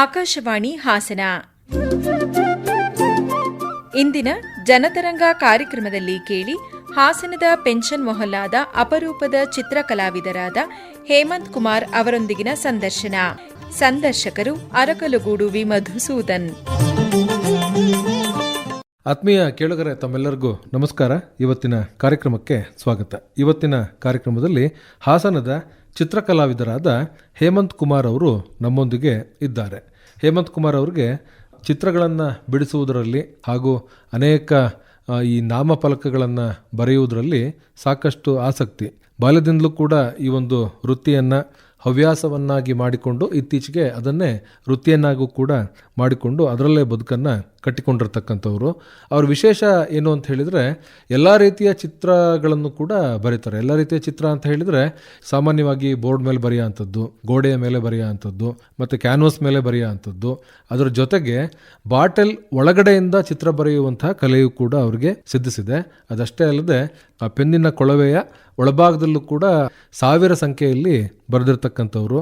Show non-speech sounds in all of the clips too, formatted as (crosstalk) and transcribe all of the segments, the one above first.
ಆಕಾಶವಾಣಿ ಹಾಸನ. ಇಂದಿನ ಜನತರಂಗ ಕಾರ್ಯಕ್ರಮದಲ್ಲಿ ಕೇಳಿ ಹಾಸನದ ಪೆನ್ಷನ್ ಮೊಹಲ್ಲಾದ ಅಪರೂಪದ ಚಿತ್ರಕಲಾವಿದರಾದ ಹೇಮಂತ್ ಕುಮಾರ್ ಅವರೊಂದಿಗಿನ ಸಂದರ್ಶನ. ಸಂದರ್ಶಕರು ಅರಕಲಗೂಡು ವಿ. ಮಧುಸೂದನ್. ಆತ್ಮೀಯ ಕೇಳುಗರೆ ತಮ್ಮೆಲ್ಲರಿಗೂ ನಮಸ್ಕಾರ. ಇವತ್ತಿನ ಕಾರ್ಯಕ್ರಮಕ್ಕೆ ಸ್ವಾಗತ. ಇವತ್ತಿನ ಕಾರ್ಯಕ್ರಮದಲ್ಲಿ ಹಾಸನದ ಚಿತ್ರಕಲಾವಿದರಾದ ಹೇಮಂತ್ ಕುಮಾರ್ ಅವರು ನಮ್ಮೊಂದಿಗೆ ಇದ್ದಾರೆ. ಹೇಮಂತ್ ಕುಮಾರ್ ಅವರಿಗೆ ಚಿತ್ರಗಳನ್ನು ಬಿಡಿಸುವುದರಲ್ಲಿ ಹಾಗೂ ಅನೇಕ ಈ ನಾಮಫಲಕಗಳನ್ನು ಬರೆಯುವುದರಲ್ಲಿ ಸಾಕಷ್ಟು ಆಸಕ್ತಿ. ಬಾಲ್ಯದಿಂದಲೂ ಕೂಡ ಈ ಒಂದು ವೃತ್ತಿಯನ್ನು ಹವ್ಯಾಸವನ್ನಾಗಿ ಮಾಡಿಕೊಂಡು ಇತ್ತೀಚೆಗೆ ಅದನ್ನೇ ವೃತ್ತಿಯನ್ನಾಗೂ ಕೂಡ ಮಾಡಿಕೊಂಡು ಅದರಲ್ಲೇ ಬದುಕನ್ನು ಕಟ್ಟಿಕೊಂಡಿರ್ತಕ್ಕಂಥವ್ರು. ಅವ್ರ ವಿಶೇಷ ಏನು ಅಂತ ಹೇಳಿದರೆ ಎಲ್ಲ ರೀತಿಯ ಚಿತ್ರಗಳನ್ನು ಕೂಡ ಬರೀತಾರೆ. ಎಲ್ಲ ರೀತಿಯ ಚಿತ್ರ ಅಂತ ಹೇಳಿದರೆ ಸಾಮಾನ್ಯವಾಗಿ ಬೋರ್ಡ್ ಮೇಲೆ ಬರೆಯೋ ಅಂಥದ್ದು ಗೋಡೆಯ ಮೇಲೆ ಬರೆಯೋ ಅಂಥದ್ದು ಮತ್ತು ಕ್ಯಾನ್ವಸ್ ಮೇಲೆ ಬರೆಯೋ ಅಂಥದ್ದು ಅದರ ಜೊತೆಗೆ ಬಾಟಲ್ ಒಳಗಡೆಯಿಂದ ಚಿತ್ರ ಬರೆಯುವಂತಹ ಕಲೆಯೂ ಕೂಡ ಅವರಿಗೆ ಸಿದ್ಧಿಸಿದೆ. ಅದಷ್ಟೇ ಅಲ್ಲದೆ ಆ ಪೆನ್ನಿನ ಕೊಳವೆಯ ಒಳಭಾಗದಲ್ಲೂ ಕೂಡ ಸಾವಿರ ಸಂಖ್ಯೆಯಲ್ಲಿ ಬರೆದಿರ್ತಕ್ಕಂಥವ್ರು.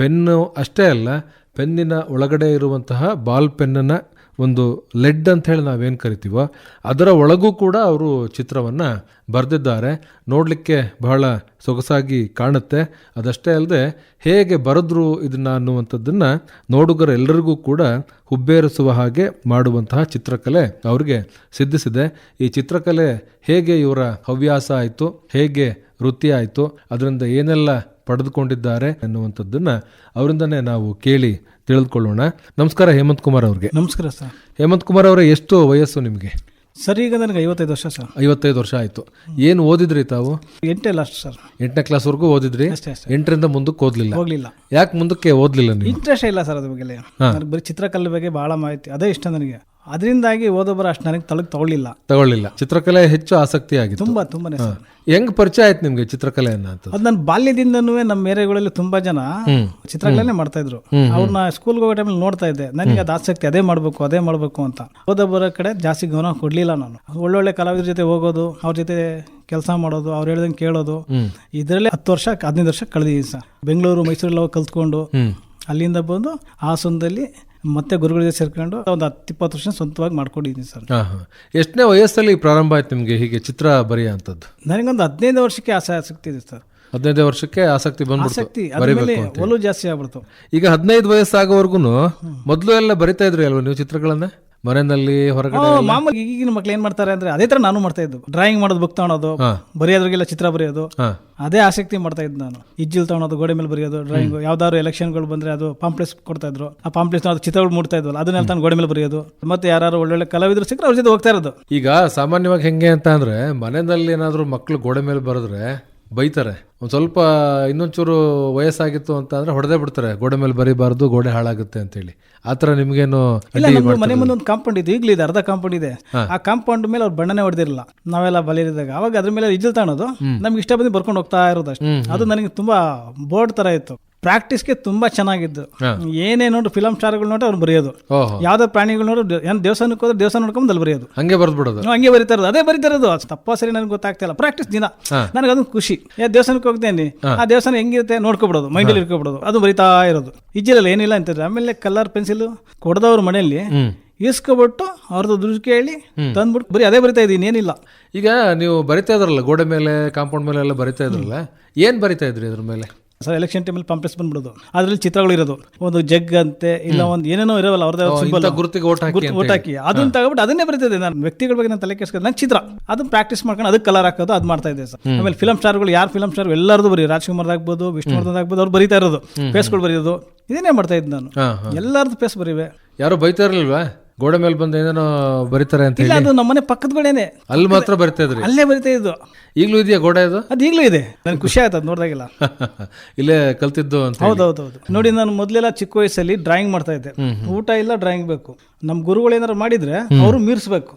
ಪೆನ್ನು ಅಷ್ಟೇ ಅಲ್ಲ, ಪೆನ್ನಿನ ಒಳಗಡೆ ಇರುವಂತಹ ಬಾಲ್ ಪೆನ್ನನ್ನು ಒಂದು ಲೆಡ್ ಅಂತ ಹೇಳಿ ನಾವೇನು ಕರಿತೀವೋ, ಅದರ ಒಳಗೂ ಕೂಡ ಅವರು ಚಿತ್ರವನ್ನು ಬರೆದಿದ್ದಾರೆ. ನೋಡಲಿಕ್ಕೆ ಬಹಳ ಸೊಗಸಾಗಿ ಕಾಣುತ್ತೆ. ಅದಷ್ಟೇ ಅಲ್ಲದೆ, ಹೇಗೆ ಬರೆದ್ರು ಇದನ್ನು ಅನ್ನುವಂಥದ್ದನ್ನು ನೋಡುಗರೆಲ್ಲರಿಗೂ ಕೂಡ ಹುಬ್ಬೇರಿಸುವ ಹಾಗೆ ಮಾಡುವಂತಹ ಚಿತ್ರಕಲೆ ಅವ್ರಿಗೆ ಸಿದ್ಧಿಸಿದೆ. ಈ ಚಿತ್ರಕಲೆ ಹೇಗೆ ಇವರ ಹವ್ಯಾಸ ಆಯಿತು, ಹೇಗೆ ವೃತ್ತಿ ಆಯಿತು, ಅದರಿಂದ ಏನೆಲ್ಲ ಪಡೆದುಕೊಂಡಿದ್ದಾರೆ ಎನ್ನುವಂಥದ್ದನ್ನು ಅವರಿಂದನೇ ನಾವು ಕೇಳಿ ತಿಳಿದುಕೊಳ್ಳೋಣ. ನಮಸ್ಕಾರ ಹೇಮಂತ್ ಕುಮಾರ್ ಅವ್ರಿಗೆ. ನಮಸ್ಕಾರ ಸರ್. ಹೇಮಂತ್ ಕುಮಾರ್ ಅವರೇ ಎಷ್ಟು ವಯಸ್ಸು ನಿಮಗೆ? ಸರ್ ಈಗ ನನಗೆ ಐವತ್ತೈದು ವರ್ಷ ಸರ್. ಐವತ್ತೈದು ವರ್ಷ ಆಯಿತು. ಏನು ಓದಿದ್ರಿ ತಾವು? ಎಂಟೇ ಲಾಸ್ಟ್ ಸರ್. ಎಂಟನೇ ಕ್ಲಾಸ್ವರೆಗೂ ಓದಿದ್ರಿ? ಎಂಟರಿಂದ ಮುಂದಕ್ಕೆ ಓದಲಿಲ್ಲ? ಹೋಗಲಿಲ್ಲ ಯಾಕೆ ಮುಂದಕ್ಕೆ ಓದಲಿಲ್ಲ ನೀವು? ಇಂಟ್ರೆಸ್ಟ್ ಇಲ್ಲ ಸರ್ ಅದ್ರ ಬಗ್ಗೆ. ನನಗೆ ಬರೀ ಚಿತ್ರಕಲೆ ಬಗ್ಗೆ ಭಾಳ ಮಾಹಿತಿ. ಅದೇ ಇಷ್ಟ ನನಗೆ. ಅದರಿಂದಾಗಿ ಓದೋಬರ ಅಷ್ಟು ನನಗೆ ತಲೆಗೆ ತಗೊಳ್ಳಿಲ್ಲ. ತಗೊಳ್ಳಿಲ್ಲ. ಚಿತ್ರಕಲೆ ಹೆಚ್ಚು ಆಸಕ್ತಿ ಆಗಿತ್ತು ತುಂಬಾ ತುಂಬಾನೇ ಸರ್. ಹೆಂಗ್ ಪರಿಚಯ ಆಯ್ತು ನಿಮ್ಗೆ ಚಿತ್ರಕಲೆಯನ್ನ ಅಂತ ಅದು ನನ್ನ ಬಾಲ್ಯದಿಂದನೂ ನಮ್ಮ ಏರಿಯಾಗಳಲ್ಲಿ ತುಂಬಾ ಜನ ಚಿತ್ರಕಲೆನೇ ಮಾಡ್ತಾ ಇದ್ರು ಅವ್ರನ್ನ ಸ್ಕೂಲ್ಗೆ ಹೋಗೋ ಟೈಮ್ ನೋಡ್ತಾ ಇದ್ದೆ. ನನಗೆ ಅದು ಆಸಕ್ತಿ ಅದೇ ಮಾಡಬೇಕು ಅದೇ ಮಾಡಬೇಕು ಅಂತ. ಓದೋ ಬರೋ ಕಡೆ ಜಾಸ್ತಿ ಗಮನ ಕೊಡ್ಲಿಲ್ಲ ನಾನು. ಒಳ್ಳೊಳ್ಳೆ ಕಲಾವಿದ್ರ ಜೊತೆ ಹೋಗೋದು ಅವ್ರ ಜೊತೆ ಕೆಲಸ ಮಾಡೋದು ಅವ್ರು ಹೇಳ್ದಂಗೆ ಕೇಳೋದು. ಇದರಲ್ಲೇ ಹತ್ತು ವರ್ಷ ಹದಿನೈದು ವರ್ಷ ಕಳೆದಿದ್ದೀನಿ ಸರ್. ಬೆಂಗಳೂರು ಮೈಸೂರಲ್ಲಿ ಹೋಗಿ ಕಲ್ತ್ಕೊಂಡು ಅಲ್ಲಿಂದ ಬಂದು ಹಾಸನದಲ್ಲಿ ಮತ್ತೆ ಗುರುಗಳ ಜೊತೆ ಸೇರ್ಕೊಂಡು ಒಂದು ಹತ್ತು ಇಪ್ಪತ್ತು ವರ್ಷ ಸ್ವಂತವಾಗಿ ಮಾಡ್ಕೊಂಡಿದ್ದೀನಿ ಸರ್. ಎಷ್ಟನೇ ವಯಸ್ಸಲ್ಲಿ ಪ್ರಾರಂಭ ಆಯ್ತು ನಿಮಗೆ? ಹೀಗೆ ಚಿತ್ರ ಬರೆಯುವಂಥದ್ದು? ನನಗೊಂದು ಹದಿನೈದು ವರ್ಷಕ್ಕೆ ಆಸೆ ಆಸಕ್ತಿ ಇದೆ ಸರ್. ಹದಿನೈದು ವರ್ಷಕ್ಕೆ ಆಸಕ್ತಿ ಬಂದ್ಬಿಡ್ತು. ಆಸಕ್ತಿ ಒಲವು ಜಾಸ್ತಿ ಆಗ್ಬಿಡ್ತು. ಈಗ ಹದಿನೈದು ವಯಸ್ಸಾಗೋವರೆಗೂ ಮೊದಲು ಎಲ್ಲ ಬರಿತಾ ಇದ್ರಿ ಅಲ್ವಾ ನೀವು ಚಿತ್ರಗಳನ್ನ? ಮನೆಯಲ್ಲಿ ಹೊರಗಡೆ ಮಾಮೂಲಿ ಈಗಿನ ಮಕ್ಳು ಏನ್ ಮಾಡ್ತಾರೆ ಅಂದ್ರೆ ಅದೇ ತರ ನಾನು ಮಾಡ್ತಾ ಇದ್ದು. ಡ್ರಾಯಿಂಗ್ ಮಾಡೋದು ಬುಕ್ ತಗೊಳೋದು ಬರೆಯೋದ್ರಿಗೆಲ್ಲ ಚಿತ್ರ ಬರೆಯೋದು. ಅದೇ ಆಸಕ್ತಿ ಮಾಡ್ತಾ ಇದ್ದು ನಾನು. ಇಜ್ಜಿಲ್ ತಗೊಳೋದು ಗೋಡೆ ಮೇಲೆ ಬರೆಯೋದು ಡ್ರಾಯಿಂಗ್ ಯಾವ್ದಾದ್ರು ಎಲೆಕ್ಷನ್ಗಳು ಬಂದ್ರೆ ಅದು ಪಾಂಪ್ಲೆಸ್ ಕೊಡ್ತಾ ಇದ್ರು. ಆ ಪಾಂಪ್ಲೆಸ್ ಚಿತ್ರಗಳು ಮೂಡ್ತಾ ಇದ್ವಲ್ಲ ಅದನ್ನೆಲ್ಲ ತಾನು ಗೋಡೆ ಮೇಲೆ ಬರೆಯೋದು. ಮತ್ತೆ ಯಾರು ಒಳ್ಳೊಳ್ಳೆ ಕಲಾವಿದ್ರು ಸಿಕ್ಕರೆ ಅವ್ರ ಜೊತೆ ಹೋಗ್ತಾ ಇರೋದು. ಈಗ ಸಾಮಾನ್ಯವಾಗಿ ಹೆಂಗೆ ಅಂತ ಅಂದ್ರೆ ಮನೆಯಲ್ಲಿ ಏನಾದ್ರು ಮಕ್ಕಳು ಗೋಡೆ ಮೇಲೆ ಬರೆದ್ರೆ ಬೈತಾರೆ. ಒಂದು ಸ್ವಲ್ಪ ಇನ್ನೊಂಚೂರು ವಯಸ್ಸಾಗಿತ್ತು ಅಂತ ಅಂದ್ರೆ ಹೊಡೆದೇ ಬಿಡ್ತಾರೆ. ಗೋಡೆ ಮೇಲೆ ಬರೀಬಾರ್ದು ಗೋಡೆ ಹಾಳಾಗುತ್ತೆ ಅಂತೇಳಿ. ಆ ಥರ ನಿಮ್ಗೇನು ಮನೆ ಮುಂದೆ ಒಂದು ಕಾಂಪೌಂಡ್ ಇದೆ ಈಗಲೂ ಇದೆ ಅರ್ಧ ಕಾಂಪೌಂಡ್ ಇದೆ. ಆ ಕಾಂಪೌಂಡ್ ಮೇಲೆ ಅವ್ರು ಬಣ್ಣನೇ ಹೊಡೆದಿರಲ್ಲ. ನಾವೆಲ್ಲ ಬಲಿರಿದಾಗ ಅವಾಗ ಅದ್ರ ಮೇಲೆ ಇಜ್ಜಲ್ ತಾಣೋದು. ನಮ್ಗೆ ಇಷ್ಟ ಬಂದು ಬರ್ಕೊಂಡು ಹೋಗ್ತಾ ಇರೋದು ಅಷ್ಟೇ ಅದು ನನಗೆ ತುಂಬಾ ಬೋರ್ಡ್ ತರ ಇತ್ತು. ಪ್ರಾಕ್ಟೀಸ್ಗೆ ತುಂಬಾ ಚೆನ್ನಾಗಿದ್ದು. ಏನೇ ನೋಡಿ ಫಿಲಮ್ ಸ್ಟಾರ್ಗಳು ನೋಡಿ ಅವ್ರು ಬರೆಯೋದು. ಯಾವ್ದೋ ಪ್ರಾಣಿಗಳು ನೋಡಿ ಏನು ದೇವಸ್ಥಾನಕ್ಕೆ ಹೋದ್ರೆ ದೇವಸ್ಥಾನ ನೋಡ್ಕೊಂಡು ಅಲ್ಲಿ ಬರೆಯೋದು. ಹಂಗೆ ಬರ್ದ್ಬಿಡೋದು. ಹಂಗೆ ಬರೀತಾ ಇರೋದು. ಅದೇ ಬರೀತಾ ಇರೋದು. ತಪ್ಪ ಸರಿ ನನಗೆ ಗೊತ್ತಾಗ್ತಿಲ್ಲ ಪ್ರಾಕ್ಟೀಸ್ ದಿನ. ನನಗೆ ಅದೊಂದು ಖುಷಿ. ಏ ದೇವಸ್ಥಾನಕ್ಕೆ ಹೋಗ್ತೇನೆ. ಆ ದೇವಸ್ಥಾನ ಹೆಂಗಿರುತ್ತೆ ನೋಡ್ಕೊಬಿಡೋದು. ಮೈಂಡಲ್ಲಿ ಇಟ್ಕೊಬಿಡೋದು. ಅದು ಬರಿತಾ ಇರೋದು. ಇಜ್ಜಿಲಲ್ಲ ಏನಿಲ್ಲ ಅಂತಾರೆ ಆಮೇಲೆ ಕಲರ್ ಪೆನ್ಸಿಲ್ ಕೊಡದವ್ರ ಮನೆಯಲ್ಲಿ ಇಸ್ಕೊಬಿಟ್ಟು ಅವ್ರದ್ದು ದುಡ್ಡು ಕೇಳಿ ತಂದ್ಬಿಟ್ಟು ಬರೀ ಅದೇ ಬರಿತಾ ಇದ್ದೀನಿ ಏನಿಲ್ಲ. ಈಗ ನೀವು ಬರಿತಾ ಇದ್ರಲ್ಲ ಗೋಡೆ ಮೇಲೆ ಕಾಂಪೌಂಡ್ ಮೇಲೆ ಎಲ್ಲ ಬರಿತಾ ಇದ್ರಲ್ಲ ಏನ್ ಬರಿತಾ ಇದ್ರಿ ಅದ್ರ ಮೇಲೆ? ಸರ್ ಎಲೆಕ್ಷನ್ ಟೈಮಲ್ಲಿ ಪಂಪ್ಲೆಸ್ ಬಂದ್ಬಿಡೋದು. ಅದರಲ್ಲಿ ಚಿತ್ರಗಳು ಇರೋದು. ಒಂದು ಜಗ್ ಅಂತೆ ಇಲ್ಲ ಒಂದು ಏನೇನೋ ಇರೋಲ್ಲ ಅವ್ರದ್ದು ಸಿಂಬಲ್ ಗುರುತಿಗೆ ಓಟ್ ಹಾಕಿ ಅಂತ ಓಟ್ ಹಾಕಿ. ಅದನ್ನ ತಗೊಬಿಟ್ಟು ಅದನ್ನೇ ಬರೀತಿದ್ದೆ ನಾನು. ವ್ಯಕ್ತಿಗಳ ಬಗ್ಗೆ ನಾನು ತಲೆ ಕೆಡ್ಸ್ಕೊಂಡು ನಾನು ಚಿತ್ರ. ಅದನ್ನ ಪ್ರಾಕ್ಟೀಸ್ ಮಾಡ್ಕೊಂಡು ಅದಕ್ಕೆ ಕಲರ್ ಹಾಕೋದು ಅದು ಮಾಡ್ತಾ ಇದ್ದೆ ಸರ್. ಆಮೇಲೆ ಫಿಲಮ್ ಸ್ಟಾರ್ಗಳು ಯಾರು ಫಿಲಮ್ ಸ್ಟಾರ್ ಎಲ್ಲರದು ಬರೀ ರಾಜ್ಕುಮಾರ್ ಆಗ್ಬೋದು ವಿಷ್ಣುವರ್ಧನ್ ಆಗ್ಬೋದು ಅವ್ರು ಬರೀತಾ ಇರೋದು. ಫೇಸ್ಗಳು ಬರೆಯೋದು. ಇದನ್ನೇ ಮಾಡ್ತಾ ಇದ್ದೆ ನಾನು. ಎಲ್ಲರದ್ದು ಫೇಸ್ ಬರೀವೆ. ಯಾರು ಬೈತಾ ಇರಲಿಲ್ವಾ? ಗೋಡೆ ಮೇಲೆ ಬಂದು ಏನೇನೋ ಬರೀತಾರೆ ಅಂತ ಇಲ್ಲ ಹೇಳಿ. ಅದು ನಮ್ಮನೆ ಪಕ್ಕದ ಕಡೆನೆ ಅಲ್ಲಿ ಮಾತ್ರ ಬರಿತಾ ಇದ್ರಿ? ಅಲ್ಲೇ ಬರಿತಾ ಇದ್ದು. ಈಗಲೂ ಇದೆಯಾ ಗೋಡೆ ಅದು? ಅದು ಈಗಲೂ ಇದೆ. ನನಗೆ ಖುಷಿ ಆಯ್ತು ಅದು ನೋಡಿದಾಗೆಲ್ಲ. (laughs) ಇಲ್ಲೇ ಕಲ್ತಿದ್ದು ಅಂತ ಹೇಳಿ. ಹೌದು ನೋಡಿ ನಾನು ಮೊದಲೆಲ್ಲ ಚಿಕ್ಕ ವಯಸ್ಸಲ್ಲಿ ಡ್ರಾಯಿಂಗ್ ಮಾಡ್ತಾ ಇದ್ದೆ. ಊಟ ಇಲ್ಲ ಡ್ರಾಯಿಂಗ್ ಬೇಕು. ನಮ್ಮ ಗುರುಗಳು ಏನಾರು ಮಾಡಿದ್ರೆ ಅವರು ಮೀರಿಸಬೇಕು.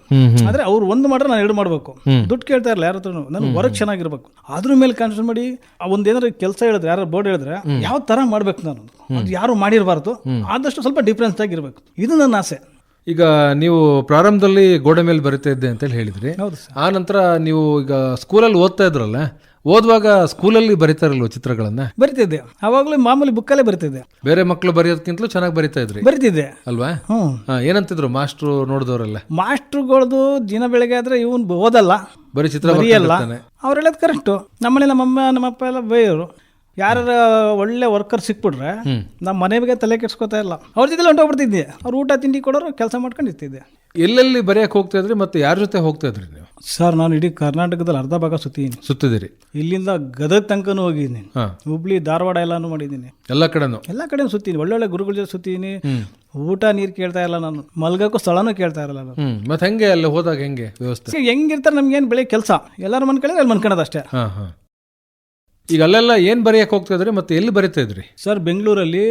ಆದ್ರೆ ಅವ್ರು ಒಂದು ಮಾಡ್ರೆ ನಾನು ಎರಡು ಮಾಡ್ಬೇಕು. ದುಡ್ಡು ಕೇಳ್ತಾ ಇರಲ್ಲ ಯಾರ ಹತ್ರನು. ನಾನು ವರ್ಕ್ ಚೆನ್ನಾಗಿರ್ಬೇಕು. ಅದ್ರ ಮೇಲೆ ಕಾನ್ಸನ್ ಮಾಡಿ ಆ ಒಂದ್ ಏನಾರು ಕೆಲಸ ಹೇಳಿದ್ರೆ ಯಾರು ಬೋರ್ಡ್ ಹೇಳಿದ್ರೆ ಯಾವ ತರ ಮಾಡ್ಬೇಕು ನಾನು? ಅದು ಯಾರು ಮಾಡಿರಬಾರ್ದು? ಆದಷ್ಟು ಸ್ವಲ್ಪ ಡಿಫ್ರೆನ್ಸ್ ಆಗಿರ್ಬೇಕು ಇದು ನನ್ನ ಆಸೆ. ಈಗ ನೀವು ಪ್ರಾರಂಭದಲ್ಲಿ ಗೋಡೆ ಮೇಲೆ ಬರಿತಾ ಇದ್ದೆ ಅಂತೇಳಿ ಹೇಳಿದ್ರಿ. ಆ ನಂತರ ನೀವು ಈಗ ಸ್ಕೂಲಲ್ಲಿ ಓದ್ತಾ ಇದ್ರಲ್ಲ ಓದುವಾಗ ಸ್ಕೂಲಲ್ಲಿ ಬರಿತಾರಲ್ವ ಚಿತ್ರಗಳನ್ನ? ಬರಿತಿದ್ದೆ. ಅವಾಗಲೂ ಮಾಮೂಲಿ ಬುಕ್ಕಲ್ಲೇ ಬರಿತಿದ್ದೆ. ಬೇರೆ ಮಕ್ಕಳು ಬರೆಯೋದಕ್ಕಿಂತಲೂ ಚೆನ್ನಾಗಿ ಬರಿತಾ ಇದ್ರಿ. ಬರಿತಿದ್ದೆ. ಅಲ್ವಾ? ಏನಂತಿದ್ರು ಮಾಸ್ಟ್ರು ನೋಡಿದವರೆಲ್ಲ? ಮಾಸ್ಟ್ರುಗಳದು ದಿನ ಬೆಳಗ್ಗೆ ಆದ್ರೆ ಇವನ್ ಓದಲ್ಲ ಬರೀ ಚಿತ್ರ ಬರೆಯಲ್ಲ. ಅವ್ರು ಹೇಳೋದು ಕರೆಕ್ಟು ನಮ್ಮನೆ ನಮ್ಮಮ್ಮ ನಮ್ಮಪ್ಪ ಎಲ್ಲ ಬೈಯೋರು ಯಾರ ಒಳ್ಳೆ ವರ್ಕರ್ ಸಿಕ್ಬಿಟ್ರೆ ನಮ್ಮ ಮನೆಗೆ ತಲೆ ಕೆಡ್ಸ್ಕೊತಾ ಇಲ್ಲ. ಅವ್ರ ಜೊತೆ ಹೊಂಟೋಗ್ಬಿಡ್ತಿದ್ದೆ. ಅವ್ರು ಊಟ ತಿಂಡಿ ಕೊಡೋರು ಕೆಲಸ ಮಾಡ್ಕೊಂಡು ಇರ್ತಿದ್ದೆ ಎಲ್ಲೆಲ್ಲಿ ಬರೆಯಕ್ಕೆ ಹೋಗ್ತಾ ಇದ್ರಿ ಮತ್ತೆ ಯಾರ ಜೊತೆ ಹೋಗ್ತಾ ಇದ್ರಿ ನೀವು? ಸರ್ ನಾನು ಇಡೀ ಕರ್ನಾಟಕದಲ್ಲಿ ಅರ್ಧ ಭಾಗ ಸುತ್ತೀನಿ ಸುತ್ತಿದಿರಿ ಇಲ್ಲಿಂದ ಗದಗ ತನಕನೂ ಹೋಗಿದ್ದೀನಿ. ಹುಬ್ಳಿ ಧಾರವಾಡ ಎಲ್ಲಾನು ಮಾಡಿದ್ದೀನಿ. ಎಲ್ಲ ಕಡೆನೂ? ಎಲ್ಲ ಕಡೆ ಸುತ್ತೀನಿ ಒಳ್ಳೊಳ್ಳೆ ಗುರುಗಳ ಜೊತೆ ಸುತ್ತೀನಿ ಊಟ ನೀರು ಕೇಳ್ತಾ ಇಲ್ಲ ನಾನು. ಮಲ್ಗಕ್ಕೂ ಸ್ಥಳನೂ ಕೇಳ್ತಾ ಇರಲ್ಲ ನಾನು. ಮತ್ತೆ ಹೆಂಗೆ ಅಲ್ಲಿ ಹೋದಾಗ ಹೆಂಗೆ ವ್ಯವಸ್ಥೆ? ಹೆಂಗಿರ್ತಾರೆ ನಮ್ಗೇನು ಬೆಳೆ ಕೆಲಸ? ಎಲ್ಲರೂ ಮನ್ಕೊಳ್ಳಿ ಅಲ್ಲಿ ಮನ್ಕೊಳ್ಳೋದು ಅಷ್ಟೇ ಈಗ ಅಲ್ಲೆಲ್ಲ ಏನ್ ಬರೆಯಕ್ಕೆ ಹೋಗ್ತಾ ಇದ್ರಿ ಮತ್ತೆ ಎಲ್ಲಿ ಬರೀತಾ ಇದ್ರಿ? ಸರ್ ಬೆಂಗಳೂರಲ್ಲಿ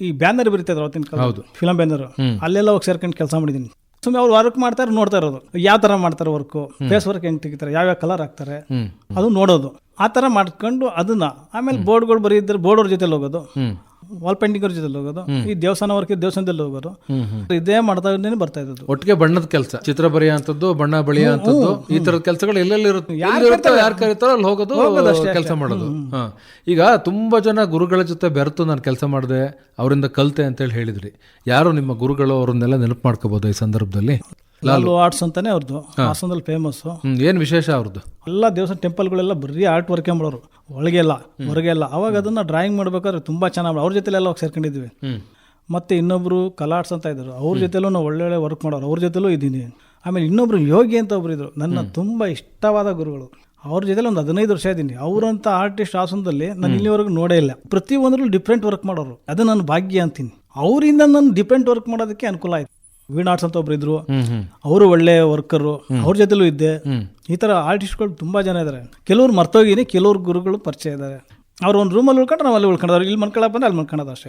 ಈ ಬ್ಯಾನರ್ ಬರೀತಿದ್ರು ಅವತ್ತಿನ ಕಾಲ ಹೌದು. Film banner. ಅಲ್ಲೆಲ್ಲ ಹೋಗಿ ಸೇರ್ಕೊಂಡು ಕೆಲಸ ಮಾಡಿದೀನಿ. ಸುಮ್ಮನೆ ಅವ್ರು ವರ್ಕ್ ಮಾಡ್ತಾರೆ ನೋಡ್ತಾ ಇರೋದು. ಯಾವ ತರ ಮಾಡ್ತಾರೆ ವರ್ಕ್ ಫೇಸ್ ವರ್ಕ್ ಹೆಂಗ್ ತೆಗಿತಾರೆ? ಯಾವ ಕಲರ್ ಹಾಕ್ತಾರೆ? ಅದು ನೋಡೋದು. ಆ ಥರ ಮಾಡ್ಕೊಂಡು ಅದನ್ನ ಆಮೇಲೆ ಬೋರ್ಡ್ಗಳು ಬರೀದ್ರೆ ಬೋರ್ಡ್ ಅವ್ರ ಜೊತೆಲಿ ಹೋಗೋದು ವಾಲ್ ಪೇಂಟಿಂಗ್ ಅವ್ರ ಜೊತೆಲಿ ಹೋಗೋದು ಈ ದೇವಸ್ಥಾನ ವರ್ಕ್ ದೇವಸ್ಥಾನದಲ್ಲಿ ಹ್ಮ್ ಇದೇ ಮಾಡ್ತಾ ಇದ್ದೇನೆ ಬರ್ತಾ ಇದ್ದದ್ದು. ಒಟ್ಟಿಗೆ ಬಣ್ಣದ ಕೆಲಸ ಚಿತ್ರ ಬರೆಯುವಂಥದ್ದು ಬಣ್ಣ ಬಳಿಯುವಂಥದ್ದು ಈ ತರದ ಕೆಲಸಗಳು ಎಲ್ಲೆಲ್ಲಿ ಇರುತ್ತೆ? ಎಲ್ಲಿ ಇರುತ್ತೋ ಯಾರು ಕರೀತಾರೋ ಅಲ್ಲಿ ಹೋಗೋದು ಕೆಲಸ ಮಾಡೋದು. ಹಾ. ಈಗ ತುಂಬಾ ಜನ ಗುರುಗಳ ಜೊತೆ ಬೆರೆತು ನಾನು ಕೆಲಸ ಮಾಡಿದೆ ಅವರಿಂದ ಕಲ್ತೆ ಅಂತೇಳಿ ಹೇಳಿದ್ರಿ. ಯಾರು ನಿಮ್ಮ ಗುರುಗಳು ಅವರನ್ನೆಲ್ಲ ನೆನಪು ಮಾಡ್ಕೋಬಹುದು ಈ ಸಂದರ್ಭದಲ್ಲಿ? ಲಾಲು. ಆರ್ಟ್ಸ್ ಅಂತಾನೆ ಅವ್ರದ್ದು ಹಾಸನದಲ್ಲಿ ಫೇಮಸ್ ಏನು ವಿಶೇಷ ಅವ್ರದ್ದು ಎಲ್ಲ ದೇವಸ್ಥಾನ ಟೆಂಪಲ್ಗಳೆಲ್ಲ ಬರೀ ಆರ್ಟ್ ವರ್ಕ್ ಮಾಡೋರು. ಒಳಗೆಲ್ಲ ಹೊರಗೆಲ್ಲ ಅವಾಗ ಅದನ್ನ ಡ್ರಾಯಿಂಗ್ ಮಾಡ್ಬೇಕಾದ್ರೆ ತುಂಬಾ ಚೆನ್ನಾಗಿ ಅವ್ರ ಜೊತೆಲೆಲ್ಲ ಹೋಗಿ ಸೇರ್ಕೊಂಡಿದ್ವಿ ಮತ್ತೆ ಇನ್ನೊಬ್ರು ಕಲಾಟ್ಸ್ ಅಂತ ಇದ್ರು. ಅವ್ರ ಜೊತೆಲೂ ನಾವು ಒಳ್ಳೊಳ್ಳೆ ವರ್ಕ್ ಮಾಡೋರು. ಅವ್ರ ಜೊತೆಲೂ ಇದ್ದೀನಿ. ಆಮೇಲೆ ಇನ್ನೊಬ್ರು ಯೋಗಿ ಅಂತ ಒಬ್ರು ಇದ್ರು. ನನ್ನ ತುಂಬಾ ಇಷ್ಟವಾದ ಗುರುಗಳು. ಅವ್ರ ಜೊತೆಲಿ ಒಂದು ಹದಿನೈದು ವರ್ಷ ಇದ್ದೀನಿ. ಅವರಂತ ಆರ್ಟಿಸ್ಟ್ ಹಾಸನದಲ್ಲಿ ನಾನು ಇಲ್ಲಿವರೆಗೂ ನೋಡೇ ಇಲ್ಲ. ಪ್ರತಿ ಒಂದ್ರಲ್ಲೂ ಡಿಫ್ರೆಂಟ್ ವರ್ಕ್ ಮಾಡೋರು. ಅದು ನನ್ನ ಭಾಗ್ಯ ಅಂತೀನಿ. ಅವರಿಂದ ನಾನು ಡಿಫ್ರೆಂಟ್ ವರ್ಕ್ ಮಾಡೋದಕ್ಕೆ ಅನುಕೂಲ ಆಯ್ತು. ವೀಣ್ ಆರ್ಟ್ಸ್ ಅಂತ ಒಬ್ರು ಇದ್ರು. ಅವರು ಒಳ್ಳೆ ವರ್ಕರು ಅವ್ರ ಜೊತೆಲೂ ಇದ್ದೆ. ಈ ತರ ಆರ್ಟಿಸ್ಟ್ಗಳು ತುಂಬಾ ಜನ ಇದ್ದಾರೆ ಕೆಲವ್ರು ಮರ್ತೋಗಿನಿ ಕೆಲವ್ರು ಗುರುಗಳು ಪರಿಚಯ ಇದ್ದಾರೆ ಅವ್ರು ಒಂದು ರೂಮಲ್ಲಿ ಉಳ್ಕೊಂಡ್ರೆ ನಾವು ಅಲ್ಲಿ ಉಳ್ಕೊಂಡ್ರು ಇಲ್ಲಿ ಮನ್ಕೊಳ್ಳ ಬಂದ್ರೆ ಅಲ್ಲಿ ಮನ್ಕೊಳ್ಳೋದು ಅಷ್ಟೇ.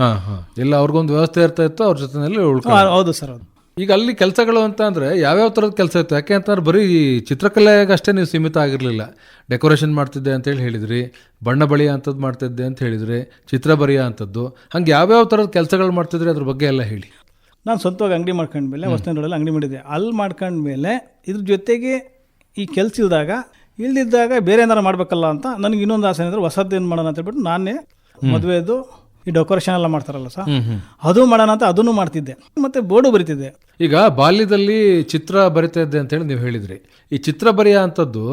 ಎಲ್ಲ ಅವ್ರಿಗೊಂದು ವ್ಯವಸ್ಥೆ ಇರ್ತಾ ಇತ್ತು ಅವ್ರ ಜೊತೆನಲ್ಲಿ ಉಳ್ಕೊಂಡು ಹೌದು ಸರ್ ಹೌದು. ಈಗ ಅಲ್ಲಿ ಕೆಲಸಗಳು ಅಂತ ಅಂದ್ರೆ ಯಾವ್ಯಾವ ಥರದ ಕೆಲಸ ಇತ್ತು? ಯಾಕೆ ಅಂತಂದ್ರೆ ಬರೀ ಚಿತ್ರಕಲೆಗೆ ಅಷ್ಟೇ ನೀವು ಸೀಮಿತ ಆಗಿರಲಿಲ್ಲ. ಡೆಕೋರೇಷನ್ ಮಾಡ್ತಿದ್ದೆ ಅಂತೇಳಿ ಹೇಳಿದ್ರಿ. ಬಣ್ಣ ಬಳಿಯ ಅಂಥದ್ದು ಮಾಡ್ತಿದ್ದೆ ಅಂತ ಹೇಳಿದ್ರಿ. ಚಿತ್ರ ಬರೆಯ ಅಂಥದ್ದು ಹಂಗೆ ಯಾವ್ಯಾವ ಥರದ ಕೆಲಸಗಳು ಮಾಡ್ತಿದ್ರಿ ಅದ್ರ ಬಗ್ಗೆ ಎಲ್ಲ ಹೇಳಿ. ನಾನು ಸ್ವಂತವಾಗಿ ಅಂಗಡಿ ಮಾಡ್ಕೊಂಡ್ಮೇಲೆ ರೋಡಲ್ಲಿ ಅಂಗಡಿ ಮಾಡಿದ್ದೆ. ಅಲ್ಲಿ ಮಾಡ್ಕೊಂಡ್ಮೇಲೆ ಇದ್ರ ಜೊತೆಗೆ ಈ ಕೆಲಸ ಇಲ್ದಾಗ ಇಲ್ದಿದ್ದಾಗ ಬೇರೆ ಏನಾರು ಮಾಡ್ಬೇಕಲ್ಲ ಅಂತ ನನಗೆ ಇನ್ನೊಂದು ಆಸೆ ಅಂದರೆ ಹೊಸದ್ದು ಏನು ಮಾಡೋಣ ಅಂತ ಹೇಳ್ಬಿಟ್ಟು ನಾನೇ ಮದುವೆದು ಈ ಡೆಕೋರೇಷನ್ ಎಲ್ಲ ಮಾಡ್ತಾರಲ್ಲ ಸರ್. ಅದು ಮಾಡೋಣ ಅಂತ ಅದನ್ನು ಮಾಡ್ತಿದ್ದೆ. ಮತ್ತೆ ಬೋರ್ಡು ಬರಿತಿದ್ದೆ. ಈಗ ಬಾಲ್ಯದಲ್ಲಿ ಚಿತ್ರ ಬರಿತಾ ಇದ್ದೆ ಅಂತೇಳಿ ನೀವು ಹೇಳಿದ್ರಿ. ಈ ಚಿತ್ರ ಬರೆಯೋ ಅಂಥದ್ದು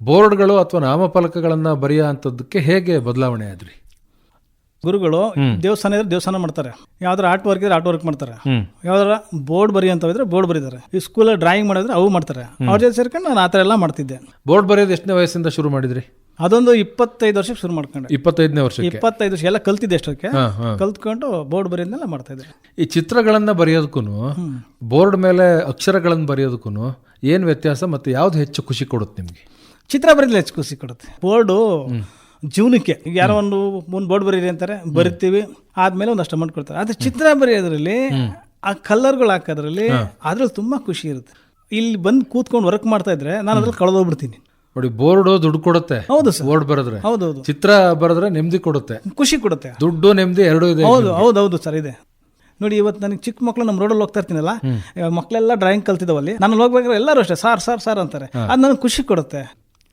ಬೋರ್ಡ್ಗಳು ಅಥವಾ ನಾಮಫಲಕಗಳನ್ನು ಬರೆಯೋ ಅಂಥದ್ದಕ್ಕೆ ಹೇಗೆ ಬದಲಾವಣೆ ಆದ್ರಿ? ಗುರುಗಳು ದೇವಸ್ಥಾನ ಇದ್ರೆ ದೇವಸ್ಥಾನ ಮಾಡ್ತಾರೆ. ಯಾವ್ದಾರ ಆರ್ಟ್ ವರ್ಕ್ ಇದ್ರೆ ಆರ್ಟ್ ವರ್ಕ್ ಮಾಡ್ತಾರೆ. ಯಾವ್ದಾರ ಬೋರ್ಡ್ ಬರಿ ಅಂತ ಇದ್ರೆ ಬೋರ್ಡ್ ಬರೀತಾರೆ. ಈ ಸ್ಕೂಲ್ ಡ್ರಾಯಿಂಗ್ ಮಾಡಿದ್ರೆ ಅವು ಮಾಡ್ತಾರೆ. ಅವ್ರ ಜೊತೆ ಸೇರ್ಕೊಂಡು ನಾನು ಆ ಥರ ಎಲ್ಲ ಮಾಡ್ತಿದ್ದೆ. ಬೋರ್ಡ್ ಬರೆಯೋದು ಎಷ್ಟನೇ ವಯಸ್ಸಿಂದ ಶುರು ಮಾಡಿದ್ರಿ? ಅದೊಂದು ಇಪ್ಪತ್ತೈದು ವರ್ಷಕ್ಕೆ ಶುರು ಮಾಡ್ಕೊಂಡೆ. ಇಪ್ಪತ್ತೈದನೇ ವರ್ಷ ಇಪ್ಪತ್ತೈದು ವರ್ಷ ಎಲ್ಲ ಕಲ್ತಿದ್ದೆ ಅಷ್ಟಕ್ಕೆ. ಕಲ್ತ್ಕೊಂಡು ಬೋರ್ಡ್ ಬರೆಯೋದನ್ನೆಲ್ಲ ಮಾಡ್ತಾ ಇದ್ದೆ. ಈ ಚಿತ್ರಗಳನ್ನ ಬರೆಯೋದಕ್ಕೂ ಬೋರ್ಡ್ ಮೇಲೆ ಅಕ್ಷರಗಳನ್ನು ಬರೆಯೋದಕ್ಕೂ ಏನು ವ್ಯತ್ಯಾಸ ಮತ್ತು ಯಾವ್ದು ಹೆಚ್ಚು ಖುಷಿ ಕೊಡುತ್ತೆ ನಿಮಗೆ? ಚಿತ್ರ ಬರೀಲಿ ಹೆಚ್ಚು ಖುಷಿ ಕೊಡುತ್ತೆ. ಬೋರ್ಡು ಜೀವನಕ್ಕೆ ಯಾರೋ ಒಂದು ಮುಂದೆ ಬೋರ್ಡ್ ಬರೀರಿ ಅಂತಾರೆ ಬರಿತೀವಿ ಆದ್ಮೇಲೆ ಒಂದಷ್ಟು ಅಮೌಂಟ್ ಕೊಡ್ತಾರೆ. ಆದ್ರೆ ಚಿತ್ರ ಬರೆಯೋದ್ರಲ್ಲಿ ಆ ಕಲರ್ಗಳು ಹಾಕೋದ್ರಲ್ಲಿ ಅದ್ರಲ್ಲಿ ತುಂಬಾ ಖುಷಿ ಇರುತ್ತೆ. ಇಲ್ಲಿ ಬಂದು ಕೂತ್ಕೊಂಡು ವರ್ಕ್ ಮಾಡ್ತಾ ಇದ್ರೆ ನಾನು ಅದ್ರಲ್ಲಿ ಕಳೆದೋಗ್ಬಿಡ್ತೀನಿ. ನೋಡಿ ಬೋರ್ಡ್ ದುಡ್ಡು ಕೊಡುತ್ತೆ. ಹೌದು ಸರ್. ಬೋರ್ಡ್ ಬರೆದ್ರೆ. ಹೌದೌದು. ಚಿತ್ರ ಬರೆದ್ರೆ ನೆಮ್ಮದಿ ಕೊಡುತ್ತೆ. ಖುಷಿ ಕೊಡುತ್ತೆ. ದುಡ್ಡು ನೆಮ್ಮದಿ ಎರಡು ಇದೆ ಹೌದು ಹೌದು ಹೌದು ಸರ್ ಇದೆ. ನೋಡಿ ಇವತ್ತು ನನಗೆ ಚಿಕ್ಕ ಮಕ್ಕಳು ನಮ್ಮ ರೋಡಲ್ಲಿ ಹೋಗ್ತಾ ಇರ್ತೀನಲ್ಲ ಮಕ್ಕಳೆಲ್ಲ ಡ್ರಾಯಿಂಗ್ ಕಲ್ತಿದ್ದಾವಲ್ಲಿ ನಾನು ಹೋಗ್ಬೇಕಾದ್ರೆ ಎಲ್ಲರೂ ಅಷ್ಟೇ ಸಾರ್ ಸಾರ್ ಸಾರ್ ಅಂತಾರೆ. ಅದು ನನಗೆ ಖುಷಿ ಕೊಡುತ್ತೆ.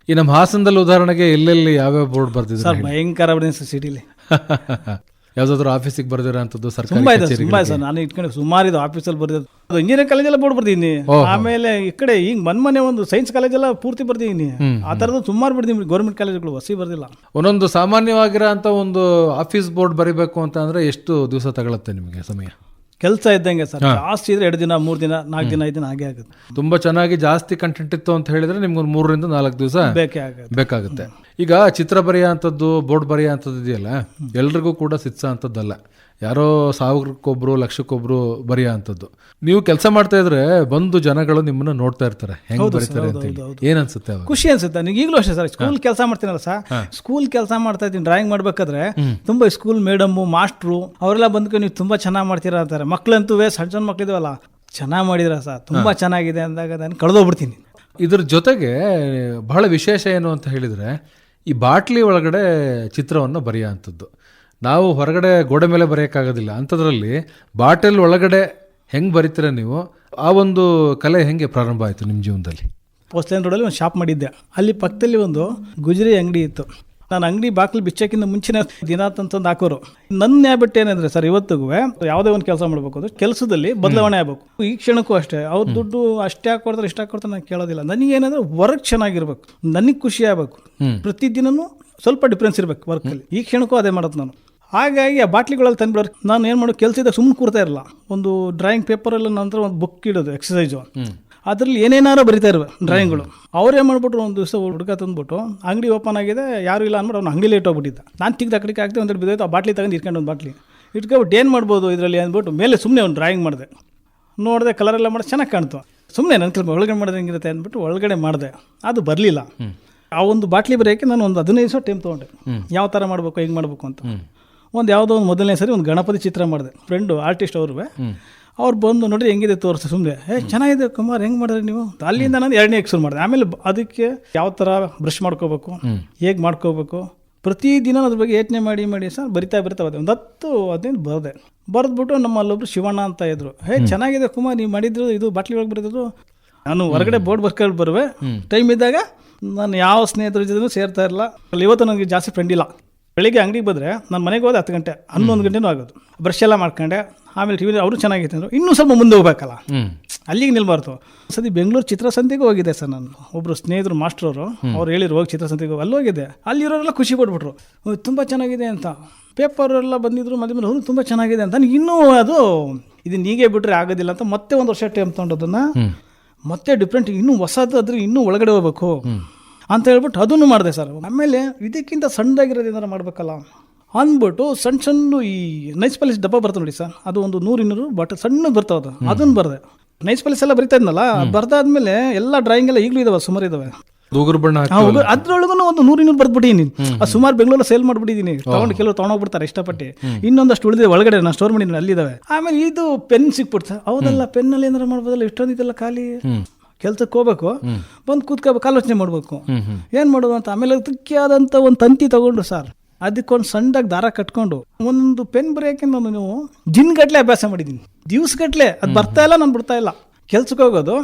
ಈ ನಮ್ಮ ಹಾಸನದಲ್ಲಿ ಉದಾಹರಣೆಗೆ ಎಲ್ಲೆಲ್ಲಿ ಯಾವ್ಯಾವ ಬೋರ್ಡ್ ಬರ್ತಿದ್ರು ಸರ್ ಭಯಂಕರ ಸಿಟಿಲಿ. (laughs) ಯಾವ್ದಾದ್ರು ಆಫೀಸಿಗೆ ಬರ್ದಿರೋ ಅಂತದ್ದು ಸರ್ಕಾರಿ ತುಂಬಾ ಇದೆ ಕಚೇರಿಗಳಿಗೆ. ತುಂಬಾ ಇದೆ ಸರ್. ನಾನು ಇಟ್ಕೊಂಡು ಸುಮಾರು ಇದು ಆಫೀಸಲ್ಲಿ ಬರ್ದಿದ್ದು. ಅದು ಇಂಜಿನಿಯರಿಂಗ್ ಕಾಲೇಜೆಲ್ಲ ಬೋರ್ಡ್ ಬರ್ದಿದ್ದೀನಿ. ಆಮೇಲೆ ಈ ಕಡೆ ಈಗ ಮನ್ ಮನೆ ಒಂದು ಸೈನ್ಸ್ ಕಾಲೇಜೆಲ್ಲ ಪೂರ್ತಿ ಬರ್ದಿದ್ದೀನಿ. ಆ ಥರದ್ದು ಸುಮಾರು ಬರ್ದಿದ್ದೀನಿ. ಗೌರ್ಮೆಂಟ್ ಕಾಲೇಜುಗಳು ಹೊಸಿ ಬರ್ದಿಲ್ಲ. ಒಂದೊಂದು ಸಾಮಾನ್ಯವಾಗಿರೋ ಅಂತ ಒಂದು ಆಫೀಸ್ ಬೋರ್ಡ್ ಬರಿಬೇಕು ಅಂತ ಅಂದ್ರೆ ಎಷ್ಟು ದಿವಸ ತಗೊಳತ್ತೆ ನಿಮಗೆ ಸಮಯ? ಕೆಲಸ ಇದ್ದಂಗೆ ಸರ್. ಜಾಸ್ತಿ ಇದ್ರೆ ಎರಡು ದಿನ ಮೂರು ದಿನ ನಾಲ್ಕು ದಿನ ಐದು ದಿನ ಹಾಗೆ ಆಗುತ್ತೆ. ತುಂಬಾ ಚೆನ್ನಾಗಿ ಜಾಸ್ತಿ ಕಂಟೆಂಟ್ ಇತ್ತು ಅಂತ ಹೇಳಿದ್ರೆ ನಿಮ್ಗೊಂದು ಮೂರರಿಂದ ನಾಲ್ಕು ದಿವಸ ಬೇಕೇ ಆಗುತ್ತೆ. ಬೇಕಾಗುತ್ತೆ. ಈಗ ಚಿತ್ರ ಬರೆಯೋಂಥದ್ದು ಬೋರ್ಡ್ ಬರೆಯೋ ಅಂಥದ್ದು ಇದೆಯಲ್ಲ? ಎಲ್ರಿಗೂ ಕೂಡ ಸಿತ್ಸ ಅಂಥದ್ದಲ್ಲ ಯಾರೋ ಸಾವಿರಕ್ಕೊಬ್ರು ಲಕ್ಷಕ್ಕೊಬ್ರು ಬರೆಯೋ ಅಂಥದ್ದು ನೀವು ಕೆಲಸ ಮಾಡ್ತಾ ಇದ್ರೆ ಬಂದು ಜನಗಳು ನಿಮ್ಮನ್ನ ನೋಡ್ತಾ ಇರ್ತಾರೆ. ಹೆಂಗ್ ಬರೀತಾರೆ ಅಂತ ಏನ್ ಅನ್ಸುತ್ತೆ ಖುಷಿ ಅನ್ಸುತ್ತೆ. ನನಗೆ ಈಗಲೂ ಅಷ್ಟೇ ಸರ್. ಸ್ಕೂಲ್ ಕೆಲಸ ಮಾಡ್ತೀನಲ್ಲ ಸರ್. ಸ್ಕೂಲ್ ಕೆಲಸ ಮಾಡ್ತಾ ಇದ್ದೀನಿ ಡ್ರಾಯಿಂಗ್ ಮಾಡ್ಬೇಕಾದ್ರೆ ತುಂಬಾ ಸ್ಕೂಲ್ ಮೇಡಮ್ಮು ಮಾಸ್ಟ್ರು ಅವರೆಲ್ಲ ಬಂದ್ಕೊಂಡು ನೀವು ತುಂಬಾ ಚೆನ್ನಾಗಿ ಮಾಡ್ತೀರಾ ಅಂತಾರೆ. ಮಕ್ಳಂತೂ ಸಣ್ಣ ಸಣ್ಣ ಮಕ್ಳಿದಾವಲ್ಲ ಚೆನ್ನಾಗಿ ಮಾಡಿದ್ರ ಸರ್. ತುಂಬಾ ಚೆನ್ನಾಗಿದೆ ಅಂದಾಗ ನಾನು ಕಳೆದೋಗ್ಬಿಡ್ತೀನಿ. ಇದ್ರ ಜೊತೆಗೆ ಬಹಳ ವಿಶೇಷ ಏನು ಅಂತ ಹೇಳಿದ್ರೆ ಈ ಬಾಟ್ಲಿ ಒಳಗಡೆ ಚಿತ್ರವನ್ನು ಬರೆಯೋ ಅಂಥದ್ದು ನಾವು ಹೊರಗಡೆ ಗೋಡೆ ಮೇಲೆ ಬರೆಯೋಕ್ಕಾಗೋದಿಲ್ಲ. ಅಂಥದ್ರಲ್ಲಿ ಬಾಟಲ್ ಒಳಗಡೆ ಹೆಂಗೆ ಬರಿತೀರ ನೀವು? ಆ ಒಂದು ಕಲೆ ಹೆಂಗೆ ಪ್ರಾರಂಭ ಆಯಿತು ನಿಮ್ಮ ಜೀವನದಲ್ಲಿ? ಪೋಸ್ಟ್ಲೈನ್ ರೋಡಲ್ಲಿ ಒಂದು ಶಾಪ್ ಮಾಡಿದ್ದೆ. ಅಲ್ಲಿ ಪಕ್ಕದಲ್ಲಿ ಒಂದು ಗುಜರಿ ಅಂಗಡಿ ಇತ್ತು. ನಾನು ಅಂಗಡಿ ಬಾಕ್ಲು ಬಿಚ್ಚಕ್ಕಿಂತ ಮುಂಚಿನ ದಿನ ತಂತಂದು ಹಾಕೋರು. ನನ್ನ ಹ್ಯಾಬಿಟ್ ಏನಂದ್ರೆ ಸರ್ ಇವತ್ತಿಗೂ ಯಾವುದೇ ಒಂದು ಕೆಲಸ ಮಾಡಬೇಕು ಅಂದ್ರೆ ಕೆಲಸದಲ್ಲಿ ಬದಲಾವಣೆ ಆಗಬೇಕು. ಈ ಕ್ಷಣಕ್ಕೂ ಅಷ್ಟೇ. ಅವ್ರ ದುಡ್ಡು ಅಷ್ಟೇ ಹಾಕೊಡ್ತಾರೆ ಇಷ್ಟ ಹಾಕೊಡ್ತಾರೆ ನಾನು ಕೇಳೋದಿಲ್ಲ. ನನಗೆ ಏನಂದ್ರೆ ವರ್ಕ್ ಚೆನ್ನಾಗಿರ್ಬೇಕು. ನನಗೆ ಖುಷಿ ಆಗ್ಬೇಕು. ಪ್ರತಿದಿನನೂ ಸ್ವಲ್ಪ ಡಿಫ್ರೆನ್ಸ್ ಇರ್ಬೇಕು ವರ್ಕಲ್ಲಿ ಈ ಕ್ಷಣಕ್ಕೂ ಅದೇ ಮಾಡೋದು ನಾನು. ಹಾಗಾಗಿ ಆ ಬಾಟ್ಲಿಗಳಲ್ಲಿ ತಂದ್ಬಿಡೋರು ನಾನು ಏನು ಮಾಡೋ ಕೆಲಸ ಇದ್ದಾಗ ಸುಮ್ಮನೆ ಕೂರ್ತಾ ಇರಲ್ಲ. ಒಂದು ಡ್ರಾಯಿಂಗ್ ಪೇಪರಲ್ಲಿ ನಂತರ ಒಂದು ಬುಕ್ ಇಡೋದು ಎಕ್ಸಸೈಸು ಅದ್ರಲ್ಲಿ ಏನೇನಾರು ಬರಿತಾ ಇರುವೆ ಡ್ರಾಯಿಂಗ್ಗಳು ಅವ್ರೇ ಮಾಡ್ಬಿಟ್ರು ಒಂದು ದಿವಸ ಹುಡುಗ ತಂದ್ಬಿಟ್ಟು ಅಂಗಡಿ ಓಪನ್ ಆಗಿದೆ ಯಾರು ಇಲ್ಲ ಅಂದ್ಬಿಟ್ಟು ಅವ್ನು ಅಂಗಡಿ ಲೇಟ್ ಹೋಗ್ಬಿಟ್ಟಿದ್ದ. ನಾನು ತಿಗ್ದು ಕಡೆಗೆ ಆಗ್ತದೆ ಒಂದು ಬಿದ್ದೋಯ್ತು ಆ ಬಾಟ್ಲಿ ತಗೊಂಡು ಇಟ್ಕೊಂಡು ಒಂದು ಬಾಟ್ಲಿ. ಇಟ್ಕೊಬಿಟ್ಟು ಏನು ಮಾಡ್ಬೋದು ಇದರಲ್ಲಿ ಅಂದ್ಬಿಟ್ಟು ಮೇಲೆ ಸುಮ್ಮನೆ ಒಂದು ಡ್ರಾಯಿಂಗ್ ಮಾಡಿದೆ. ನೋಡಿದೆ ಕಲರ್ ಎಲ್ಲ ಮಾಡಿ ಚೆನ್ನಾಗಿ ಕಾಣ್ತು. ಸುಮ್ಮನೆ ನನ್ನ ಕೆಲಸ ಒಳಗಡೆ ಮಾಡಿದ್ರೆ ಹೆಂಗಿರುತ್ತೆ ಅಂದ್ಬಿಟ್ಟು ಒಳಗಡೆ ಮಾಡಿದೆ. ಅದು ಬರಲಿಲ್ಲ. ಆ ಒಂದು ಬಾಟ್ಲಿ ಬರೆಯೋಕ್ಕೆ ನಾನು ಒಂದು ಹದಿನೈದು ದಿವಸ ಟೈಮ್ ತೊಗೊಂಡೆ. ಯಾವ ಥರ ಮಾಡಬೇಕು ಹೆಂಗೆ ಮಾಡಬೇಕು ಅಂತ. ಒಂದು ಯಾವುದೋ ಒಂದು ಮೊದಲನೇ ಸರಿ ಒಂದು ಗಣಪತಿ ಚಿತ್ರ ಮಾಡಿದೆ. ಫ್ರೆಂಡು ಆರ್ಟಿಸ್ಟ್ ಅವರು ಅವ್ರು ಬಂದು ನೋಡ್ರಿ ಹೆಂಗಿದೆ ತೋರಿಸಿ ಸುಮ್ಮನೆ ಏ ಚೆನ್ನಾಗಿದೆ ಕುಮಾರ್ ಹೆಂಗೆ ಮಾಡಿದ್ರಿ ನೀವು? ಅಲ್ಲಿಂದ ನಾನು ಎರಡನೇ ಎಕ್ಸೂರ್ ಮಾಡಿದೆ. ಆಮೇಲೆ ಅದಕ್ಕೆ ಯಾವ ಥರ ಬ್ರಷ್ ಮಾಡ್ಕೋಬೇಕು ಹೇಗೆ ಮಾಡ್ಕೋಬೇಕು? ಪ್ರತಿದಿನ ಅದ್ರ ಬಗ್ಗೆ ಯೋಚನೆ ಮಾಡಿ ಮಾಡಿ ಸರ್ ಬರಿತಾ ಬರಿತಾ ಹೋದೆ. ಒಂದು ಹತ್ತು ಹದಿನೈದು ಬರದೆ. ಬರೆದ್ಬಿಟ್ಟು ನಮ್ಮ ಅಲ್ಲೊಬ್ರು ಶಿವಣ್ಣ ಅಂತ ಇದ್ರು. ಹೇ ಚೆನ್ನಾಗಿದೆ ಕುಮಾರ್ ನೀವು ಮಾಡಿದ್ರು ಇದು ಬಾಟ್ಲಿ ಒಳಗೆ ಬರೆದಿದ್ರು. ನಾನು ಹೊರಗಡೆ ಬೋರ್ಡ್ ಬರ್ಕೊಂಡು ಬರುವೆ. ಟೈಮ್ ಇದ್ದಾಗ ನಾನು ಯಾವ ಸ್ನೇಹಿತರ ಜೊತೆ ಸೇರ್ತಾ ಇರಲ್ಲ ಅಲ್ಲಿ ಇವತ್ತು ನನಗೆ ಜಾಸ್ತಿ ಫ್ರೆಂಡ್ ಇಲ್ಲ. ಬೆಳಿಗ್ಗೆ ಅಂಗಡಿಗೆ ಬಂದರೆ ನಾನು ಮನೆಗೆ ಹೋದೆ ಹತ್ತು ಗಂಟೆ ಹನ್ನೊಂದು ಗಂಟೆನೂ ಆಗೋದು. ಬ್ರಷ್ ಎಲ್ಲ ಮಾಡ್ಕೊಂಡೆ ಆಮೇಲೆ ಟಿ ವಿ ಅವರು ಚೆನ್ನಾಗಿತ್ತು ಅಂದರು. ಇನ್ನೂ ಸ್ವಲ್ಪ ಮುಂದೆ ಹೋಗ್ಬೇಕಲ್ಲ? ಅಲ್ಲಿಗೆ ನಿಲ್ಬಾರ್ದು. ಸದಿ ಬೆಂಗಳೂರು ಚಿತ್ರಸಂತೆಗೆ ಹೋಗಿದ್ದೆ ಸರ್ ನಾನು. ಒಬ್ಬರು ಸ್ನೇಹಿತರು ಮಾಸ್ಟ್ರವರು ಅವ್ರು ಹೇಳಿರು ಹೋಗಿ ಚಿತ್ರಸಂತೆಗೆ. ಹೋಗಿ ಅಲ್ಲಿ ಹೋಗಿದ್ದೆ ಅಲ್ಲಿರೋರೆಲ್ಲ ಖುಷಿ ಪಟ್ಬಿಟ್ರು. "ಓ, ತುಂಬ ಚೆನ್ನಾಗಿದೆ ಅಂತ. ಪೇಪರ್ ಎಲ್ಲ ಬಂದಿದ್ರು ಮಧ್ಯೆ ಮೇಲೆ ಹೌದು ತುಂಬ ಚೆನ್ನಾಗಿದೆ ಅಂತ. ನನಗೆ ಇನ್ನೂ ಅದು ಇದನ್ನ ಹೀಗೆ ಬಿಟ್ಟರೆ ಆಗೋದಿಲ್ಲ ಅಂತ ಮತ್ತೆ ಒಂದು ವರ್ಷ ಟೈಮ್ ತೊಗೊಂಡದನ್ನು ಮತ್ತೆ ಡಿಫ್ರೆಂಟ್ ಇನ್ನೂ ಹೊಸದು ಅದ್ರ ಇನ್ನೂ ಒಳಗಡೆ ಹೋಗ್ಬೇಕು. ಅಂತ ಹೇಳ್ಬಿಟ್ಟು ಅದನ್ನು ಮಾಡಿದೆ ಸರ್. ಆಮೇಲೆ ಇದಕ್ಕಿಂತ ಸಣ್ಣದಾಗಿರೋದು ಏನಾರು ಮಾಡಬೇಕಲ್ಲ? ಅಂದ್ಬಿಟ್ಟು ಸಣ್ಣ ಸಣ್ಣ ಈ ನೈಸ್ ಪಾಲಿಸ್ ಡಬ್ಬ ಬರ್ತದೆ ನೋಡಿ ಸರ್. ಅದು ಒಂದು ನೂರು ಇನ್ನೂರು ಬಟ್ ಸಣ್ಣ ಬರ್ತಾವದು ಅದನ್ನು ಬರದೆ. ನೈಸ್ ಪಾಲಿಸ್ ಎಲ್ಲ ಬರಿತಾ ಇದ್ನಲ್ಲ? ಬರ್ದಾದ್ಮೇಲೆ ಎಲ್ಲ ಡ್ರಾಯಿಂಗ್ ಎಲ್ಲ ಈಗಲೂ ಇದಾವೆ ಸುಮಾರು ಇದಾವೆ. ಅದ್ರೊಳಗೂ ಒಂದು ನೂರು ಇನ್ನೂರು ಬರ್ದ್ಬಿಟ್ಟಿನಿ ಆ ಸುಮಾರು ಬೆಂಗಳೂರು ಸೇಲ್ ಮಾಡ್ಬಿಟ್ಟಿದ್ದೀನಿ ತಗೊಂಡು ಕೆಲವರು ತಗೊಂಡೋಗ್ಬಿಡ್ತಾರೆ ಇಷ್ಟಪಟ್ಟು. ಇನ್ನೊಂದಷ್ಟು ಉಳಿದ ಒಳಗಡೆ ನಾನು ಸ್ಟೋರ್ ಮಾಡಿದ್ದೀನಿ ಅಲ್ಲಿದ್ದಾವೆ ಆಮೇಲೆ ಇದು ಪೆನ್ ಸಿಕ್ಬಿಡ್ತಾ. ಹೌದಲ್ಲ ಪೆನ್ನಲ್ಲಿ ಏನಾರ ಮಾಡ್ಬೋದಲ್ಲ? ಇಷ್ಟೊಂದಿದೆಲ್ಲ ಖಾಲಿ. ಕೆಲ್ಸಕ್ಕೆ ಹೋಗ್ಬೇಕು ಬಂದು ಕೂತ್ಕೋಬೇಕು ಆಲೋಚನೆ ಮಾಡ್ಬೇಕು. ಏನ್ ಮಾಡೋದು ಅಂತ? ಆಮೇಲೆ ಅದಕ್ಕೆ ಆದಂತ ಒಂದು ತಂತಿ ತಗೊಂಡು ಸರ್. ಅದಕ್ಕೊಂದು ಸಣ್ಣದಾಗಿ ದಾರ ಕಟ್ಕೊಂಡು ಒಂದು ಪೆನ್ ಬರೆಯೋಕೆ ನಾನು ನೀವು ಜಿನ್ ಗಟ್ಲೆ ಅಭ್ಯಾಸ ಮಾಡಿದ್ದೀನಿ ದಿವ್ಸ ಗಟ್ಲೆ ಅದು ಬರ್ತಾ ಇಲ್ಲ ನಾನು ಬಿಡ್ತಾ ಇಲ್ಲ. ಕೆಲ್ಸಕ್ಕೆ ಹೋಗೋದು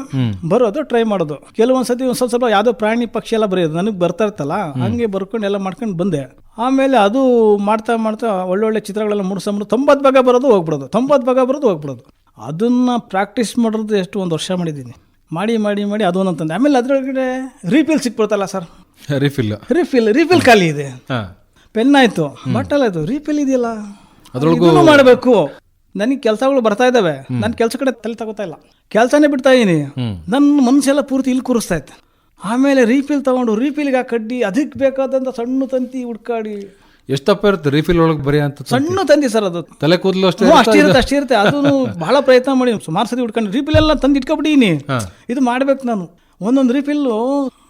ಬರೋದು ಟ್ರೈ ಮಾಡೋದು. ಕೆಲವೊಂದ್ಸತಿ ಒಂದು ಸ್ವಲ್ಪ ಸ್ವಲ್ಪ ಯಾವುದೋ ಪ್ರಾಣಿ ಪಕ್ಷಿ ಎಲ್ಲ ಬರೆಯೋದು ನನಗೆ ಬರ್ತಾ ಇರ್ತಲ್ಲ ಹಂಗೆ ಬರ್ಕೊಂಡು ಎಲ್ಲ ಮಾಡ್ಕೊಂಡು ಬಂದೆ. ಆಮೇಲೆ ಅದು ಮಾಡ್ತಾ ಮಾಡ್ತಾ ಒಳ್ಳೊಳ್ಳೆ ಚಿತ್ರಗಳೆಲ್ಲ ಮೂಡಿಸ್ಕೊಂಬಿಡು ತೊಂಬತ್ತು ಭಾಗ ಬರೋದು ಹೋಗ್ಬಿಡೋದು ತೊಂಬತ್ತು ಭಾಗ ಬರೋದು ಹೋಗ್ಬಿಡೋದು. ಅದನ್ನ ಪ್ರಾಕ್ಟೀಸ್ ಮಾಡೋದು ಎಷ್ಟು ಒಂದು ವರ್ಷ ಮಾಡಿದ್ದೀನಿ ಮಾಡಿ ಮಾಡಿ ಮಾಡಿ ಅದು ಒಂದೊಂದು ಆಮೇಲೆ ಅದರೊಳಗಡೆ ರೀಫಿಲ್ ಸಿಕ್ಬಿಡ್ತಲ್ಲ ಸರ್ ರೀಫಿಲ್ ರೀಫಿಲ್ ರೀಫಿಲ್ ಖಾಲಿ ಇದೆ. ಪೆನ್ ಆಯ್ತು. ಬಟ್ಟಲ್ ಆಯ್ತು. ರೀಫಿಲ್ ಇದೆಯಲ್ಲ? ಅದ್ರೊಳಗೂ- ಮಾಡಬೇಕು. ನನಗೆ ಕೆಲಸಗಳು ಬರ್ತಾ ಇದ್ದಾವೆ ನನ್ನ ಕೆಲಸ ಕಡೆ ತಲೆ ತಗೋತಾ ಇಲ್ಲ. ಕೆಲಸನೇ ಬಿಡ್ತಾ ಇದೀನಿ. ನನ್ನ ಮನಸ್ಸೆಲ್ಲ ಪೂರ್ತಿ ಇಲ್ಲಿ ಕೂರಿಸ್ತಾ ಇತ್ತು. ಆಮೇಲೆ ರೀಫಿಲ್ ತಗೊಂಡು ರೀಫಿಲ್ಗೆ ಆ ಕಡ್ಡಿ ಅದಕ್ಕೆ ಬೇಕಾದಂಥ ಸಣ್ಣ ತಂತಿ ಹುಡ್ಕಾಡಿ ಎಷ್ಟಪ್ಪ ಇರುತ್ತೆ ರಿಫಿಲ್ ಒಳಗೆ ಬರೀ ಅಂತ ಸಣ್ಣ ತಂದಿ ಸರ್ ಅದು. ತಲೆ ಕೂದಲು ಅಷ್ಟೇ ಅಷ್ಟೇ ಇರುತ್ತೆ ಅಷ್ಟೇ ಇರುತ್ತೆ. ಅದನ್ನು ಬಹಳ ಪ್ರಯತ್ನ ಮಾಡಿ ಸುಮಾರು ಸತಿ ಹುಡ್ಕೊಂಡು ರೀಫಿಲ್ ಎಲ್ಲ ತಂದು ಇಟ್ಕೊಬಿಡೀನಿ ಇದು ಮಾಡ್ಬೇಕು ನಾನು. ಒಂದೊಂದು ರೀಫಿಲ್ಲು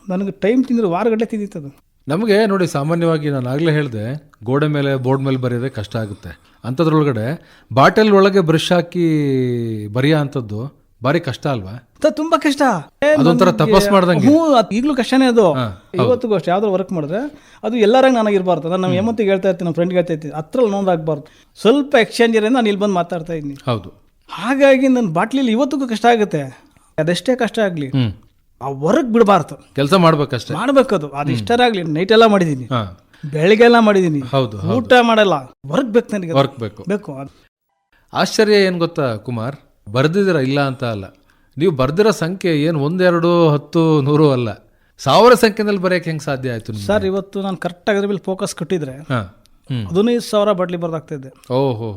ನನಗೆ ಟೈಮ್ ತಿಂದ್ರೆ ವಾರಗಟ್ಟಲೆ ತಿಂದಿತ್ತು ಅದು ನಮಗೆ ನೋಡಿ ಸಾಮಾನ್ಯವಾಗಿ ನಾನು ಆಗಲೇ ಹೇಳಿದೆ ಗೋಡೆ ಮೇಲೆ ಬೋರ್ಡ್ ಮೇಲೆ ಬರೆಯೋದೇ ಕಷ್ಟ ಆಗುತ್ತೆ. ಅಂಥದ್ರೊಳಗಡೆ ಬಾಟಲ್ ಒಳಗೆ ಬ್ರಷ್ ಹಾಕಿ ಬರೆಯೋ ಅಂಥದ್ದು ಭಾರಿ ಕಷ್ಟ ಅಲ್ವಾ? ತುಂಬಾ ಕಷ್ಟ. ಅದೊಂಥರ ತಪಸ್ ಮಾಡ್ದಂಗೆ. ಹ್ಞೂ ಅದು ಈಗಲೂ ಕಷ್ಟನೇ ಅದು. ಇವತ್ತಿಗೂ ಅಷ್ಟೇ ಯಾವ್ದಾದ್ರು ವರ್ಕ್ ಮಾಡಿದ್ರೆ ಅದು ಎಲ್ಲರಂಗೆ ನನಗಿರ್ಬಾರ್ದು. ನಾನು ನಮ್ಮ ಹೆಮ್ಮತ್ತಿಗೆ ಹೇಳ್ತಾ ಇರ್ತೀನಿ ನಮ್ಮ ಫ್ರೆಂಡ್ಗೆ ಹೇಳ್ತಾ ಇರ್ತೀನಿ ಹತ್ರಲ್ಲಿ ನೋಂದಾಗಬಾರ್ದು ಸ್ವಲ್ಪ ಎಕ್ಸ್ಚೇಂಜ್ ಇರೋದು ನಾನು ಇಲ್ಲಿ ಬಂದು ಮಾತಾಡ್ತಾ ಇದ್ದೀನಿ ಹೌದು. ಹಾಗಾಗಿ ನನ್ನ ಬಾಟ್ಲಿಲಿ ಇವತ್ತಿಗೂ ಕಷ್ಟ ಆಗುತ್ತೆ. ಅದೆಷ್ಟೇ ಕಷ್ಟ ಆಗಲಿ ಆ ವರ್ಕ್ ಬಿಡಬಾರ್ದು. ಕೆಲಸ ಮಾಡ್ಬೇಕಷ್ಟೇ. ಮಾಡ್ಬೇಕದು. ಅದು ಇಷ್ಟರಾಗ್ಲಿ ನೈಟ್ ಎಲ್ಲ ಮಾಡಿದ್ದೀನಿ ಬೆಳಿಗ್ಗೆ ಎಲ್ಲ ಮಾಡಿದ್ದೀನಿ ಹೌದು ಊಟ ಮಾಡಲ್ಲ. ವರ್ಕ್ ಬೇಕು ನನಗೆ. ವರ್ಕ್ ಬೇಕು. ಬೇಕು. ಆಶ್ಚರ್ಯ ಏನು ಗೊತ್ತಾ ಕುಮಾರ್? ಬರ್ದಿದ್ದೀರ? ಇಲ್ಲ ಅಂತ ಅಲ್ಲ. ನೀವು ಬರೆದಿರೋ ಸಂಖ್ಯೆ ಏನು ಒಂದೆರಡು ಹತ್ತು ನೂರು ಅಲ್ಲ. ಸಾವಿರ ಸಂಖ್ಯೆನಲ್ಲಿ ಬರೆಯಕ್ಕೆ ಹೆಂಗೆ ಸಾಧ್ಯ ಆಯಿತು ಸರ್ ಇವತ್ತು ನಾನು ಕರೆಕ್ಟಾಗಿ ಅದ್ರ ಮೇಲೆ ಫೋಕಸ್ ಕೊಟ್ಟಿದ್ರೆ ಹದಿನೈದು ಸಾವಿರ ಬಾಟ್ಲಿ ಬರ್ದಾಗ್ತಿದ್ದೆ ಓ ಹೋ.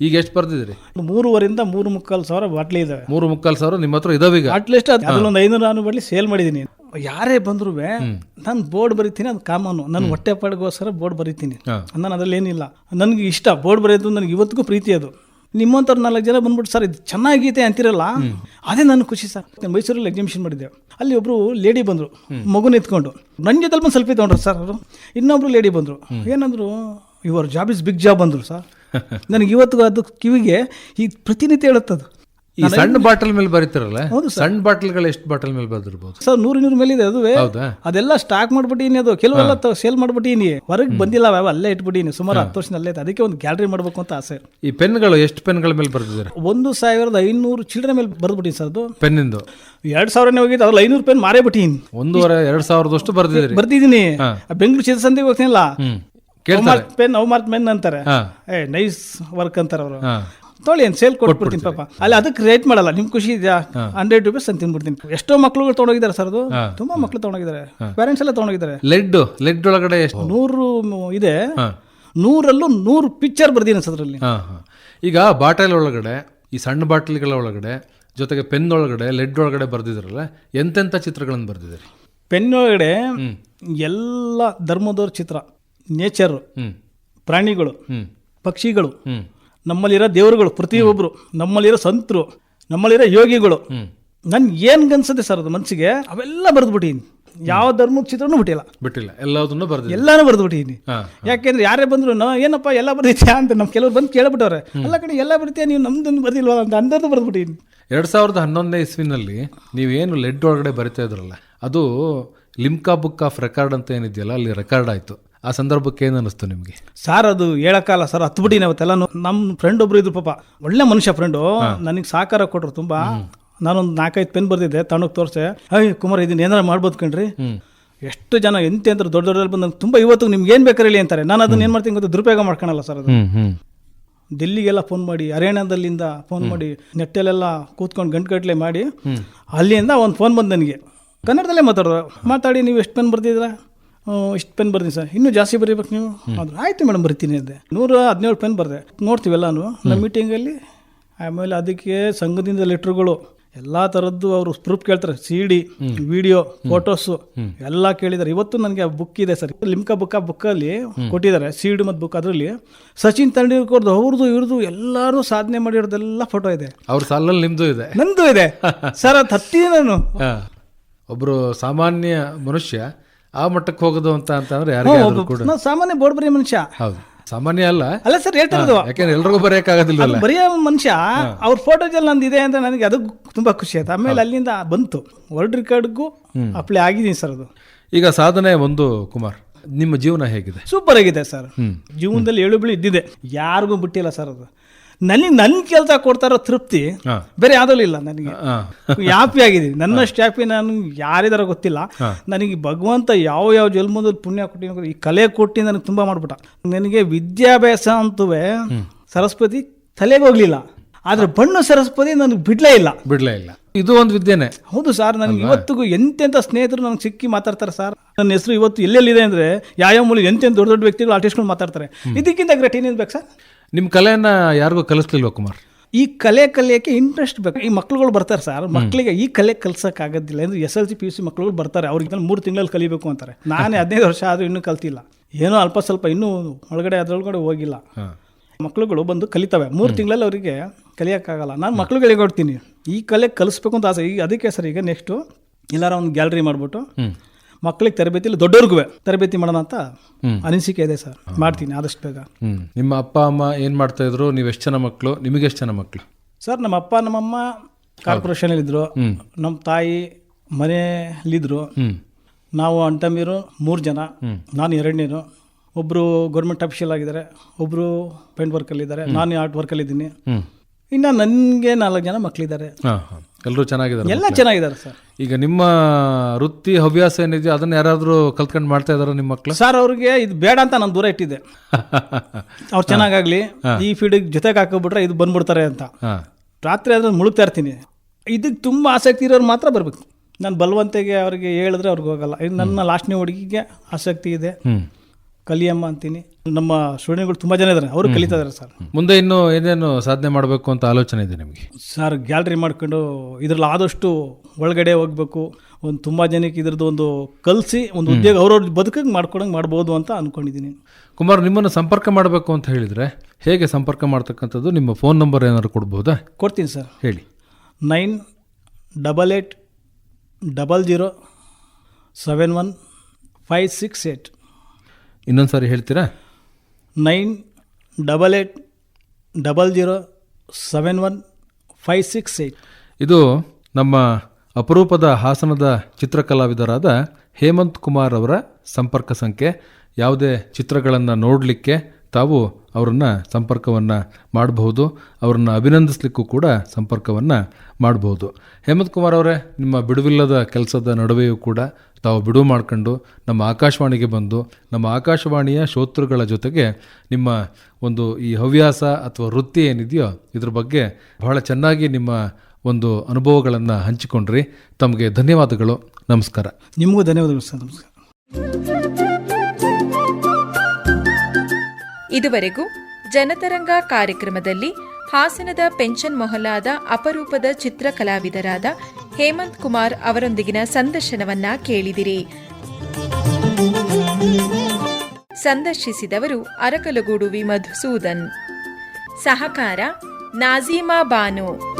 ಈಗ ಎಷ್ಟು ಬರ್ದಿದ್ರಿ ಮೂರುವರಿಂದ ಮೂರು ಮುಕ್ಕಾಲು ಸಾವಿರ ಬಾಟ್ಲಿ ಇದಾವೆ. ಮೂರು ಮುಕ್ಕಾಲು ಸಾವಿರ ನಿಮ್ಮ ಹತ್ರ ಇದಾವೀಗ ಅಟ್ಲೀಸ್ಟ್ ಒಂದು ಐನೂರು ನಾನು ಬಾಟ್ಲಿ ಸೇಲ್ ಮಾಡಿದ್ದೀನಿ. ಯಾರೇ ಬಂದ್ರು ನಾನು ಬೋರ್ಡ್ ಬರಿತೀನಿ ಅದು ಕಾಮನು ನನ್ನ ಹೊಟ್ಟೆ ಪಾಡಿಗೋಸ್ಕರ ಬೋರ್ಡ್ ಬರಿತೀನಿ. ನಾನು ಅದರಲ್ಲಿ ಏನಿಲ್ಲ. ನನಗೆ ಇಷ್ಟ ಬೋರ್ಡ್ ಬರೆಯೋದು ನನಗೆ ಇವತ್ತಿಗೂ ಪ್ರೀತಿ ಅದು. ನಿಮ್ಮಂಥವ್ರು ನಾಲ್ಕು ಜನ ಬಂದ್ಬಿಟ್ಟು ಸರ್ ಇದು ಚೆನ್ನಾಗೈತೆ ಅಂತಿರಲ್ಲ? ಅದೇ ನನ್ನ ಖುಷಿ ಸರ್. ನಾನು ಮೈಸೂರಲ್ಲಿ ಎಕ್ಸಿಬಿಷನ್ ಮಾಡಿದ್ದೆ ಅಲ್ಲಿ ಒಬ್ಬರು ಲೇಡಿ ಬಂದರು ಮಗು ನಿಂತ್ಕೊಂಡು ನನ್ನ ಜೊತೆ ಸೆಲ್ಫಿ ತೊಗೊಂಡ್ರು ಸರ್. ಅವರು ಇನ್ನೊಬ್ರು ಲೇಡಿ ಬಂದರು. ಏನಂದ್ರು your job is big job ಅಂದರು ಸರ್. (laughs) ನನಗೆ ಇವತ್ತಿಗೂ ಅದು ಕಿವಿಗೆ ಈ ಪ್ರತಿನಿತ್ಯ ಹೇಳುತ್ತದು. ಈ ಸಣ್ಣ ಬಾಟಲ್ ಮೇಲೆ ಬರೀತಾರಲ್ಲ? ಹೌದು ಸಣ್ಣ ಬಾಟಲ್ಗಳು ಎಷ್ಟು ಬಾಟಲ್ ಮೇಲೆ ಬರ್ದಿರ್ಬೋದು? ಸರ್ ನೂರು ಇನ್ನೂರು ಮೇಲೆ ಇದೆ ಅದುವೇ. ಹೌದಾ? ಅದೆಲ್ಲ ಸ್ಟಾಕ್ ಮಾಡ್ಬಿಟ್ಟಿನಿ ಅದು ಕೆಲವೆಲ್ಲ ಸೇಲ್ ಮಾಡ್ಬಿಟ್ಟಿನಿ ಹೊರಗೆ ಬಂದಿಲ್ಲ ಅವ ಅಲ್ಲೇ ಇಟ್ಬಿಟ್ಟಿನಿ ಸುಮಾರು ಹತ್ತು ವರ್ಷದಲ್ಲೇ ಅದಕ್ಕೆ ಒಂದು ಗ್ಯಾಲರಿ ಮಾಡಬೇಕು ಅಂತ ಆಸೆ. ಈ ಪೆನ್ಗಳು ಎಷ್ಟು ಪೆನ್ಗಳ ಮೇಲೆ ಬರ್ದಿದ್ದಾರೆ? ಒಂದು ಸಾವಿರದ ಐನೂರು ಚಿಲ್ಡ್ರೆ ಮೇಲೆ ಬರೆದ್ಬಿಟ್ಟಿನಿ ಸರ್ ಅದು. ಪೆನ್ನಿಂದು? ಎರಡು ಸಾವಿರನೇ ಹೋಗಿದ್ದು ಅದ್ರಲ್ಲಿ ಐನೂರು ಪೆನ್ ಮಾರೇ ಬಿಟ್ಟಿನಿ. ಒಂದೂವರೆ ಎರಡ್ ಸಾವಿರದಷ್ಟು ಬರ್ದಿದ್ದೀನಿ. ಬರ್ದಿದ್ದೀನಿ ಬೆಂಗಳೂರು ಚಿತ್ರ ಸಂದಿಗೆ ಹೋಗ್ತೀನಿಲ್ಲ? ಪೆನ್ ಅವಮಾರ್ಕ್ ಪೆನ್ ಅಂತಾರೆ. ಏ ನೈಸ್ ವರ್ಕ್ ಅಂತಾರೆ ಅವರು. ತೊಳಿ ಏನು ಸೇಲ್ ಕೊಟ್ಬಿಡ್ತೀನಿ ಪಾಪ. ಅಲ್ಲಿ ಅದಕ್ಕೆ ರೇಟ್ ಮಾಡಲ್ಲ. ನಿಮ್ ಖುಷಿ ಇದೆಯಾ? ಹಂಡ್ರೆಡ್ ರುಪೀಸ್ ಅಂತ ತಿನ್ಬಿಡ್ತೀನಿ. ಎಷ್ಟೋ ಮಕ್ಳುಗಳು ತೊಗೊಂಡೋಗಿದ್ದಾರೆ ಸರ್ ಅದು. ತುಂಬಾ ಮಕ್ಳು ತೊಗೊಂಡೋಗಿದ್ದಾರೆ. ಪೇರೆಂಟ್ಸ್ ಎಲ್ಲ ತೊಗೊಂಡಿದ್ದಾರೆ ಲೆಡ್ ಲೆಡ್ ಒಳಗಡೆ ಎಷ್ಟು? ನೂರು ಇದೆ. ನೂರಲ್ಲೂ ನೂರು ಪಿಕ್ಚರ್ ಬರ್ದೀನಿ ಅದರಲ್ಲಿ. ಹಾ ಈಗ ಬಾಟಲ್ ಒಳಗಡೆ ಈ ಸಣ್ಣ ಬಾಟಲ್ಗಳ ಒಳಗಡೆ ಜೊತೆಗೆ ಪೆನ್ ಒಳಗಡೆ ಲೆಡ್ ಒಳಗಡೆ ಬರ್ದಿದ್ರಲ್ಲ ಎಂತೆಂಥ ಚಿತ್ರಗಳನ್ನು ಬರ್ದಿದ್ದಾರೆ? ಪೆನ್ ಒಳಗಡೆ ಎಲ್ಲ ಧರ್ಮದವ್ರ ಚಿತ್ರ. ನೇಚರ್ ಪ್ರಾಣಿಗಳು. ಪಕ್ಷಿಗಳು. ನಮ್ಮಲ್ಲಿರೋ ದೇವರುಗಳು ಪ್ರತಿಯೊಬ್ಬರು ನಮ್ಮಲ್ಲಿರೋ ಸಂತರು ನಮ್ಮಲ್ಲಿರೋ ಯೋಗಿಗಳು. ನನ್ಗೆ ಏನು ಅನ್ಸುತ್ತೆ ಸರ್ ಅದು ಮನಸ್ಸಿಗೆ ಅವೆಲ್ಲ ಬರೆದ್ಬಿಟ್ಟಿನಿ ಯಾವ ಧರ್ಮದ ಚಿತ್ರನೂ ಬಿಟ್ಟಿಲ್ಲ. ಬಿಟ್ಟಿಲ್ಲ. ಎಲ್ಲದನ್ನು ಬರೆದು ಎಲ್ಲಾನು ಬರೆದ್ಬಿಟ್ಟಿನಿ ಯಾಕೆಂದ್ರೆ ಯಾರೇ ಬಂದ್ರು ಏನಪ್ಪ ಎಲ್ಲ ಬರ್ದಿತ್ಯಾ ಅಂತ ನಮ್ ಕೆಲವ್ರು ಬಂದು ಕೇಳ್ಬಿಟ್ಟವ್ರೆ. ಎಲ್ಲ ಕಡೆ ಎಲ್ಲ ಬರ್ತೀಯಾ? ನೀವು ನಮ್ದೊಂದು ಬರ್ದಿಲ್ವಾ? ಅಂತ ಅಂದದ್ದು ಬರೆದ್ಬಿಟ್ಟಿನಿ ಎರಡು ಸಾವಿರದ ಹನ್ನೊಂದನೇ ಇಸ್ವಿನಲ್ಲಿ ನೀವೇನು ಲೆಡ್ ಒಳಗಡೆ ಬರಿತಾ ಇದ್ರಲ್ಲ ಅದು ಲಿಮ್ಕಾ ಬುಕ್ ಆಫ್ ರೆಕಾರ್ಡ್ ಅಂತ ಏನಿದೆಯಲ್ಲ ಅಲ್ಲಿ ರೆಕಾರ್ಡ್ ಆಯ್ತು. ಆ ಸಂದರ್ಭಕ್ಕೆ ಏನು ಅನ್ನಿಸ್ತು ನಿಮಗೆ? ಸರ್ ಅದು ಹೇಳಕ್ಕಲ್ಲ ಸರ್ ಹತ್ಬಿಡಿ ಅವತ್ತೆಲ್ಲ ನಮ್ಮ ಫ್ರೆಂಡ್ ಒಬ್ರು ಇದ್ರು ಪಾಪ. ಒಳ್ಳೆ ಮನುಷ್ಯ ಫ್ರೆಂಡು ನನಗೆ ಸಹಕಾರ ಕೊಟ್ರು ತುಂಬಾ. ನಾನೊಂದು ನಾಲ್ಕೈದು ಪೆನ್ ಬರ್ದಿದ್ದೆ ತಣ್ಣಗೆ ತೋರಿಸೆ. ಅಯ್ಯ ಕುಮಾರ್ ಇದನ್ನ ಏನಾರು ಮಾಡ್ಬೋದು ಕಣ್ರಿ. ಎಷ್ಟು ಜನ ಎಂತ ಅಂದ್ರೆ ದೊಡ್ಡ ದೊಡ್ಡ ಬಂದು ತುಂಬ ಇವತ್ತು ನಿಮ್ಗೆ ಏನು ಬೇಕಾರೆ ಹೇಳಿ ಅಂತಾರೆ. ನಾನು ಅದನ್ನ ಏನು ಮಾಡ್ತೀನಿ ಗೊತ್ತು? ದುರುಪಯೋಗ ಮಾಡ್ಕೊಳಲ್ಲ ಸರ್ ಅದು ಡೆಲ್ಲಿಗೆಲ್ಲ ಫೋನ್ ಮಾಡಿ ಹರಿಯಾಣದಲ್ಲಿಂದ ಫೋನ್ ಮಾಡಿ ನೆಟ್ಟಲ್ಲೆಲ್ಲ ಕೂತ್ಕೊಂಡು ಗಂಟುಗಟ್ಟಲೆ ಮಾಡಿ ಅಲ್ಲಿಂದ ಒಂದು ಫೋನ್ ಬಂದು ನನಗೆ. ಕನ್ನಡದಲ್ಲೇ ಮಾತಾಡೋರು ಮಾತಾಡಿ ನೀವು ಎಷ್ಟು ಪೆನ್ ಬರ್ತಿದ್ದೀರಾ ಇಷ್ಟು ಪೆನ್ ಬರ್ತೀನಿ ಸರ್. ಇನ್ನೂ ಜಾಸ್ತಿ ಬರೀಬೇಕು ನೀವು? ಅದು ಆಯಿತು ಮೇಡಮ್ ಬರ್ತೀನಿ ಅಂದೆ. ನೂರ ಹದಿನೇಳು ಪೆನ್ ಬರೆದೆ. ನೋಡ್ತೀವೆಲ್ಲಾನು ನಮ್ಮ ಮೀಟಿಂಗಲ್ಲಿ ಆಮೇಲೆ ಅದಕ್ಕೆ ಸಂಘದಿಂದ ಲೆಟ್ರ್ಗಳು ಎಲ್ಲ ಥರದ್ದು ಅವರು ಪ್ರೂಫ್ ಕೇಳ್ತಾರೆ. ಸಿ ಡಿ ವಿಡಿಯೋ ಫೋಟೋಸು ಎಲ್ಲ ಕೇಳಿದ್ದಾರೆ. ಇವತ್ತು ನನಗೆ ಬುಕ್ ಇದೆ ಸರ್. ಲಿಮ್ಕಾ ಬುಕ್ ಆ ಬುಕ್ಕಲ್ಲಿ ಕೊಟ್ಟಿದ್ದಾರೆ. ಸಿ ಡಿ ಮತ್ತು ಬುಕ್ ಅದರಲ್ಲಿ. ಸಚಿನ್ ತೆಂಡೂಲ್ಕರ್ದು ಅವ್ರದ್ದು ಇವ್ರದ್ದು ಎಲ್ಲರೂ ಸಾಧನೆ ಮಾಡಿರೋದೆಲ್ಲ ಫೋಟೋ ಇದೆ. ಅವ್ರ ಸಾಲಲ್ಲಿ ನಿಮ್ಮದು ಇದೆ. ನಂದು ಇದೆ. (laughs) ಸರ್ ಅದು ಹತ್ತಿ ನಾನು. ಒಬ್ಬರು ಒಬ್ರು ಸಾಮಾನ್ಯ ಮನುಷ್ಯ ಆ ಮಟ್ಟಕ್ಕೆ ಹೋಗೋದು ಅಂತ ಅಂತಂದ್ರೆ ಕೂಡ. ನಾವು ಸಾಮಾನ್ಯ ಬೋರ್ಬರಿ ಮನುಷ್ಯ. ಹೌದು. ಸಾಮಾನ್ಯ ಅಲ್ಲ. ಅಲ್ಲ ಸರ್ ಹೇಳ್ತಿರೋದು ಯಾಕೆಂದ್ರೆ ಎಲ್ರಿಗೂ ಬರೆಯೋಕ್ಕಾಗೋದಿಲ್ಲ ಬರೀ ಮನುಷ್ಯ ಅವ್ರ ಫೋಟೋಜಲ್ಲಿ ನಂದು ಇದೆ ಅಂತ ನನಗೆ ಅದು ತುಂಬಾ ಖುಷಿ ಆಯ್ತು. ಆಮೇಲೆ ಅಲ್ಲಿಂದ ಬಂತು. ವರ್ಲ್ಡ್ ರೆಕಾರ್ಡ್ಗೂ ಅಪ್ಲೈ ಆಗಿದ್ದೀನಿ ಸರ್ ಅದು. ಈಗ ಸಾಧನೆ ಒಂದು ಕುಮಾರ್. ನಿಮ್ಮ ಜೀವನ ಹೇಗಿದೆ? ಸೂಪರ್ ಆಗಿದೆ ಸರ್. ಜೀವನದಲ್ಲಿ ಏಳು ಬಿಳಿ ಇದ್ದಿದೆ. ಯಾರಿಗೂ ಬಿಟ್ಟಿಲ್ಲ ಸರ್ ಅದು. ನನಗೆ ನನ್ನ ಕೆಲಸ ಕೊಡ್ತಾರೋ ತೃಪ್ತಿ ಬೇರೆ ಯಾವುದೂ ಇಲ್ಲ ನನಗೆ. ಹ್ಯಾಪಿ (laughs) ಆಗಿದೆ ನನ್ನಷ್ಟು ಹ್ಯಾಪಿ ನಾನು ಯಾರಿದಾರ ಗೊತ್ತಿಲ್ಲ. ನನಗೆ ಭಗವಂತ ಯಾವ ಯಾವ ಜನ್ಮದಲ್ಲಿ ಪುಣ್ಯ ಕೊಟ್ಟಿನ ಈ ಕಲೆ ಕೊಟ್ಟು ನನಗೆ ತುಂಬ ಮಾಡ್ಬಿಟ್ಟ. ನನಗೆ ವಿದ್ಯಾಭ್ಯಾಸ ಅಂತೂ ಸರಸ್ವತಿ ತಲೆಗೆ ಹೋಗ್ಲಿಲ್ಲ. ಆದ್ರೆ ಬಣ್ಣ ಸರಸ್ವತಿ ನನಗೆ ಬಿಡ್ಲೇ ಇಲ್ಲ. ಬಿಡ್ಲೇ ಇಲ್ಲ. ಇದು ಒಂದು ವಿದ್ಯೆನೆ. ಹೌದು ಸರ್ ನನಗೆ ಇವತ್ತಿಗೂ ಎಂತೆಂತ ಸ್ನೇಹಿತರು ನನಗೆ ಸಿಕ್ಕಿ ಮಾತಾಡ್ತಾರೆ ಸರ್. ನನ್ನ ಹೆಸರು ಇವತ್ತು ಎಲ್ಲೆಲ್ಲಿದೆ ಅಂದರೆ ಯಾವ ಮೂಲ ಎಂತೆಂತ ದೊಡ್ಡ ದೊಡ್ಡ ವ್ಯಕ್ತಿಗಳು ಆರ್ಟಿಸ್ಟ್ಗಳು ಮಾತಾಡ್ತಾರೆ. ಇದಕ್ಕಿಂತ ಗ್ರೇಟ್ ಏನೇನು ಬೇಕು ಸರ್? ನಿಮ್ಮ ಕಲೆಯನ್ನ ಯಾರಿಗೂ ಕಲಿಸ್ಲಿಲ್ವ ಕುಮಾರ್? ಈ ಕಲೆ ಕಲಿಯೋಕ್ಕೆ ಇಂಟ್ರೆಸ್ಟ್ ಬೇಕು. ಈ ಮಕ್ಳುಗಳು ಬರ್ತಾರೆ ಸರ್. ಮಕ್ಕಳಿಗೆ ಈ ಕಲೆ ಕಲ್ಸೋಕ್ಕಾಗೋದಿಲ್ಲ. ಅಂದ್ರೆ S L C P U C ಮಕ್ಳುಗಳು ಬರ್ತಾರೆ. ಅವ್ರಿಗೆ ಮೂರು ತಿಂಗಳಲ್ಲಿ ಕಲಿಬೇಕು ಅಂತಾರೆ. ನಾನೇ (laughs) ಹದಿನೈದು ವರ್ಷ ಆದರೂ ಇನ್ನೂ ಕಲ್ತಿಲ್ಲ. ಏನೋ ಅಲ್ಪ ಸ್ವಲ್ಪ ಇನ್ನೂ ಒಳಗಡೆ ಅದರೊಳಗಡೆ ಹೋಗಿಲ್ಲ. ಮಕ್ಳುಗಳು ಬಂದು ಕಲಿತವೆ. ಮೂರು ತಿಂಗಳಲ್ಲಿ ಅವರಿಗೆ ಕಲಿಯೋಕ್ಕಾಗಲ್ಲ. ನಾನು ಮಕ್ಳುಗಳಿಗೆ ಕೊಡ್ತೀನಿ ಈ ಕಲೆ ಕಲಿಸ್ಬೇಕು ಅಂತ ಆಸೆ. ಈಗ ಅದಕ್ಕೆ ಸರ್ ಈಗ ನೆಕ್ಸ್ಟು ಎಲ್ಲಾರ ಒಂದು ಗ್ಯಾಲರಿ ಮಾಡಿಬಿಟ್ಟು ಹ್ಮ್ ಮಕ್ಳಿಗೆ ತರಬೇತಿ ದೊಡ್ಡವ್ರಿಗೂ ತರಬೇತಿ ಮಾಡೋಣ ಅಂತ ಅನಿಸಿಕೆ ಇದೆ ಸರ್. ಮಾಡ್ತೀನಿ ಆದಷ್ಟು ಬೇಗ. ನಿಮ್ಮ ಅಪ್ಪ ಅಮ್ಮ ಏನು ಮಾಡ್ತಾ ಇದ್ರು? ನೀವು ಎಷ್ಟು ಜನ ಮಕ್ಕಳು ನಿಮಗೆ ಎಷ್ಟು ಜನ ಮಕ್ಕಳು ಸರ್ ನಮ್ಮ ಅಪ್ಪ ನಮ್ಮಮ್ಮ ಕಾರ್ಪೊರೇಷನಲ್ಲಿದ್ದರು ನಮ್ಮ ತಾಯಿ ಮನೆಯಲ್ಲಿದ್ದರು ನಾವು ಅಂಟಮೀರು ಮೂರು ಜನ. ನಾನು ಎರಡನೇರು ಒಬ್ಬರು ಗೌರ್ಮೆಂಟ್ ಅಫಿಷಿಯಲ್ ಆಗಿದ್ದಾರೆ. ಒಬ್ಬರು ಪೇಂಟ್ ವರ್ಕಲ್ಲಿದ್ದಾರೆ ನಾನು ಆರ್ಟ್ ವರ್ಕಲ್ಲಿದ್ದೀನಿ ಇನ್ನು ನನಗೆ ನಾಲ್ಕು ಜನ ಮಕ್ಕಳಿದ್ದಾರೆ ಎಲ್ಲರೂ ಚೆನ್ನಾಗಿದ್ದಾರೆ ಎಲ್ಲ ಚೆನ್ನಾಗಿದ್ದಾರೆ ಸರ್. ಈಗ ನಿಮ್ಮ ವೃತ್ತಿ ಹವ್ಯಾಸ ಏನಿದೆಯೋ ಅದನ್ನ ಯಾರಾದರೂ ಕಲ್ತ್ಕೊಂಡು ಮಾಡ್ತಾ ಇದಾರೆ ನಿಮ್ಮ ಮಕ್ಕಳು ಸರ್ ಅವ್ರಿಗೆ ಇದು ಬೇಡ ಅಂತ ನಾನು ದೂರ ಇಟ್ಟಿದ್ದೆ. (laughs) ಅವ್ರು ಚೆನ್ನಾಗಾಗ್ಲಿ ಈ ಫೀಲ್ಡಿಗೆ ಜೊತೆಗೆ ಹಾಕೋಬಿಟ್ರೆ ಇದು ಬಂದ್ಬಿಡ್ತಾರೆ ಅಂತ. ರಾತ್ರಿ ಅದ್ರಲ್ಲಿ ಮುಳುಗ್ತಾ ಇರ್ತೀನಿ. ಇದಕ್ಕೆ ತುಂಬ ಆಸಕ್ತಿ ಇರೋರು ಮಾತ್ರ ಬರಬೇಕು. ನಾನು ಬಲವಂತೆಗೆ ಅವ್ರಿಗೆ ಹೇಳಿದ್ರೆ ಅವ್ರಿಗೆ ಹೋಗಲ್ಲ. ಇದು ನನ್ನ ಲಾಸ್ಟ್ನೇ ಹುಡುಗಿಗೆ ಆಸಕ್ತಿ ಇದೆ. ಕಲಿಯಮ್ಮ ಅಂತೀನಿ. ನಮ್ಮ ಸ್ಟೂಡೆಂಟ್ಗಳು ತುಂಬ ಜನ ಇದ್ದಾರೆ ಅವರು ಕಲಿತಾ ಇದ್ದಾರೆ ಸರ್. ಮುಂದೆ ಇನ್ನು ಏನೇನು ಸಾಧನೆ ಮಾಡಬೇಕು ಅಂತ ಆಲೋಚನೆ ಇದೆ ನಿಮಗೆ? ಸರ್ ಗ್ಯಾಲರಿ ಮಾಡ್ಕೊಂಡು ಇದ್ರಲ್ಲಿ ಆದಷ್ಟು ಒಳಗಡೆ ಹೋಗ್ಬೇಕು. ಒಂದು ತುಂಬ ಜನಕ್ಕೆ ಇದ್ರದ್ದು ಒಂದು ಕಲಿಸಿ ಒಂದು ಉದ್ಯೋಗ ಅವ್ರವ್ರ ಬದುಕಂಗೆ ಮಾಡ್ಕೊಡಂಗೆ ಮಾಡ್ಬೋದು ಅಂತ ಅಂದ್ಕೊಂಡಿದ್ದೀನಿ ಕುಮಾರ್ ನಿಮ್ಮನ್ನು ಸಂಪರ್ಕ ಮಾಡಬೇಕು ಅಂತ ಹೇಳಿದ್ರೆ ಹೇಗೆ ಸಂಪರ್ಕ ಮಾಡ್ತಕ್ಕಂಥದ್ದು? ನಿಮ್ಮ ಫೋನ್ ನಂಬರ್ ಏನಾದ್ರು ಕೊಡ್ಬೋದಾ? ಕೊಡ್ತೀನಿ ಸರ್. ಹೇಳಿ. Nine double eight double zero seven one five six eight. ಇನ್ನೊಂದು ಸಾರಿ ಹೇಳ್ತೀರಾ? Nine double eight double zero seven one five six eight ಇದು ನಮ್ಮ ಅಪರೂಪದ ಹಾಸನದ ಚಿತ್ರಕಲಾವಿದರಾದ ಹೇಮಂತ್ ಕುಮಾರ್ ಅವರ ಸಂಪರ್ಕ ಸಂಖ್ಯೆ. ಯಾವುದೇ ಚಿತ್ರಗಳನ್ನು ನೋಡಲಿಕ್ಕೆ ತಾವು ಅವರನ್ನು ಸಂಪರ್ಕವನ್ನು ಮಾಡಬಹುದು, ಅವರನ್ನು ಅಭಿನಂದಿಸಲಿಕ್ಕೂ ಕೂಡ ಸಂಪರ್ಕವನ್ನು ಮಾಡಬಹುದು. ಹೇಮಂತ್ ಕುಮಾರ್ ಅವರೇ, ನಿಮ್ಮ ಬಿಡುವಿಲ್ಲದ ಕೆಲಸದ ನಡುವೆಯೂ ಕೂಡ ತಾವು ಬಿಡುವು ಮಾಡ್ಕೊಂಡು ನಮ್ಮ ಆಕಾಶವಾಣಿಗೆ ಬಂದು, ನಮ್ಮ ಆಕಾಶವಾಣಿಯ ಶ್ರೋತೃಗಳ ಜೊತೆಗೆ ನಿಮ್ಮ ಒಂದು ಈ ಹವ್ಯಾಸ ಅಥವಾ ವೃತ್ತಿ ಏನಿದೆಯೋ ಇದ್ರ ಬಗ್ಗೆ ಬಹಳ ಚೆನ್ನಾಗಿ ನಿಮ್ಮ ಒಂದು ಅನುಭವಗಳನ್ನು ಹಂಚಿಕೊಂಡ್ರಿ. ತಮಗೆ ಧನ್ಯವಾದಗಳು. ನಮಸ್ಕಾರ. ನಿಮಗೂ ಧನ್ಯವಾದಗಳು ಸರ್. ನಮಸ್ಕಾರ. ಇದುವರೆಗೂ ಜನತರಂಗ ಕಾರ್ಯಕ್ರಮದಲ್ಲಿ ಹಾಸನದ ಪೆನ್ಷನ್ ಮೊಹಲಾದ ಅಪರೂಪದ ಚಿತ್ರಕಲಾವಿದರಾದ ಹೇಮಂತ್ ಕುಮಾರ್ ಅವರೊಂದಿಗಿನ ಸಂದರ್ಶನವನ್ನ ಕೇಳಿದಿರಿ. ಸಂದರ್ಶಿಸಿದವರು ಅರಕಲಗೂಡು ವಿ. ಮಧುಸೂದನ್. ಸಹಕಾರ ನಾಜೀಮಾ ಬಾನು.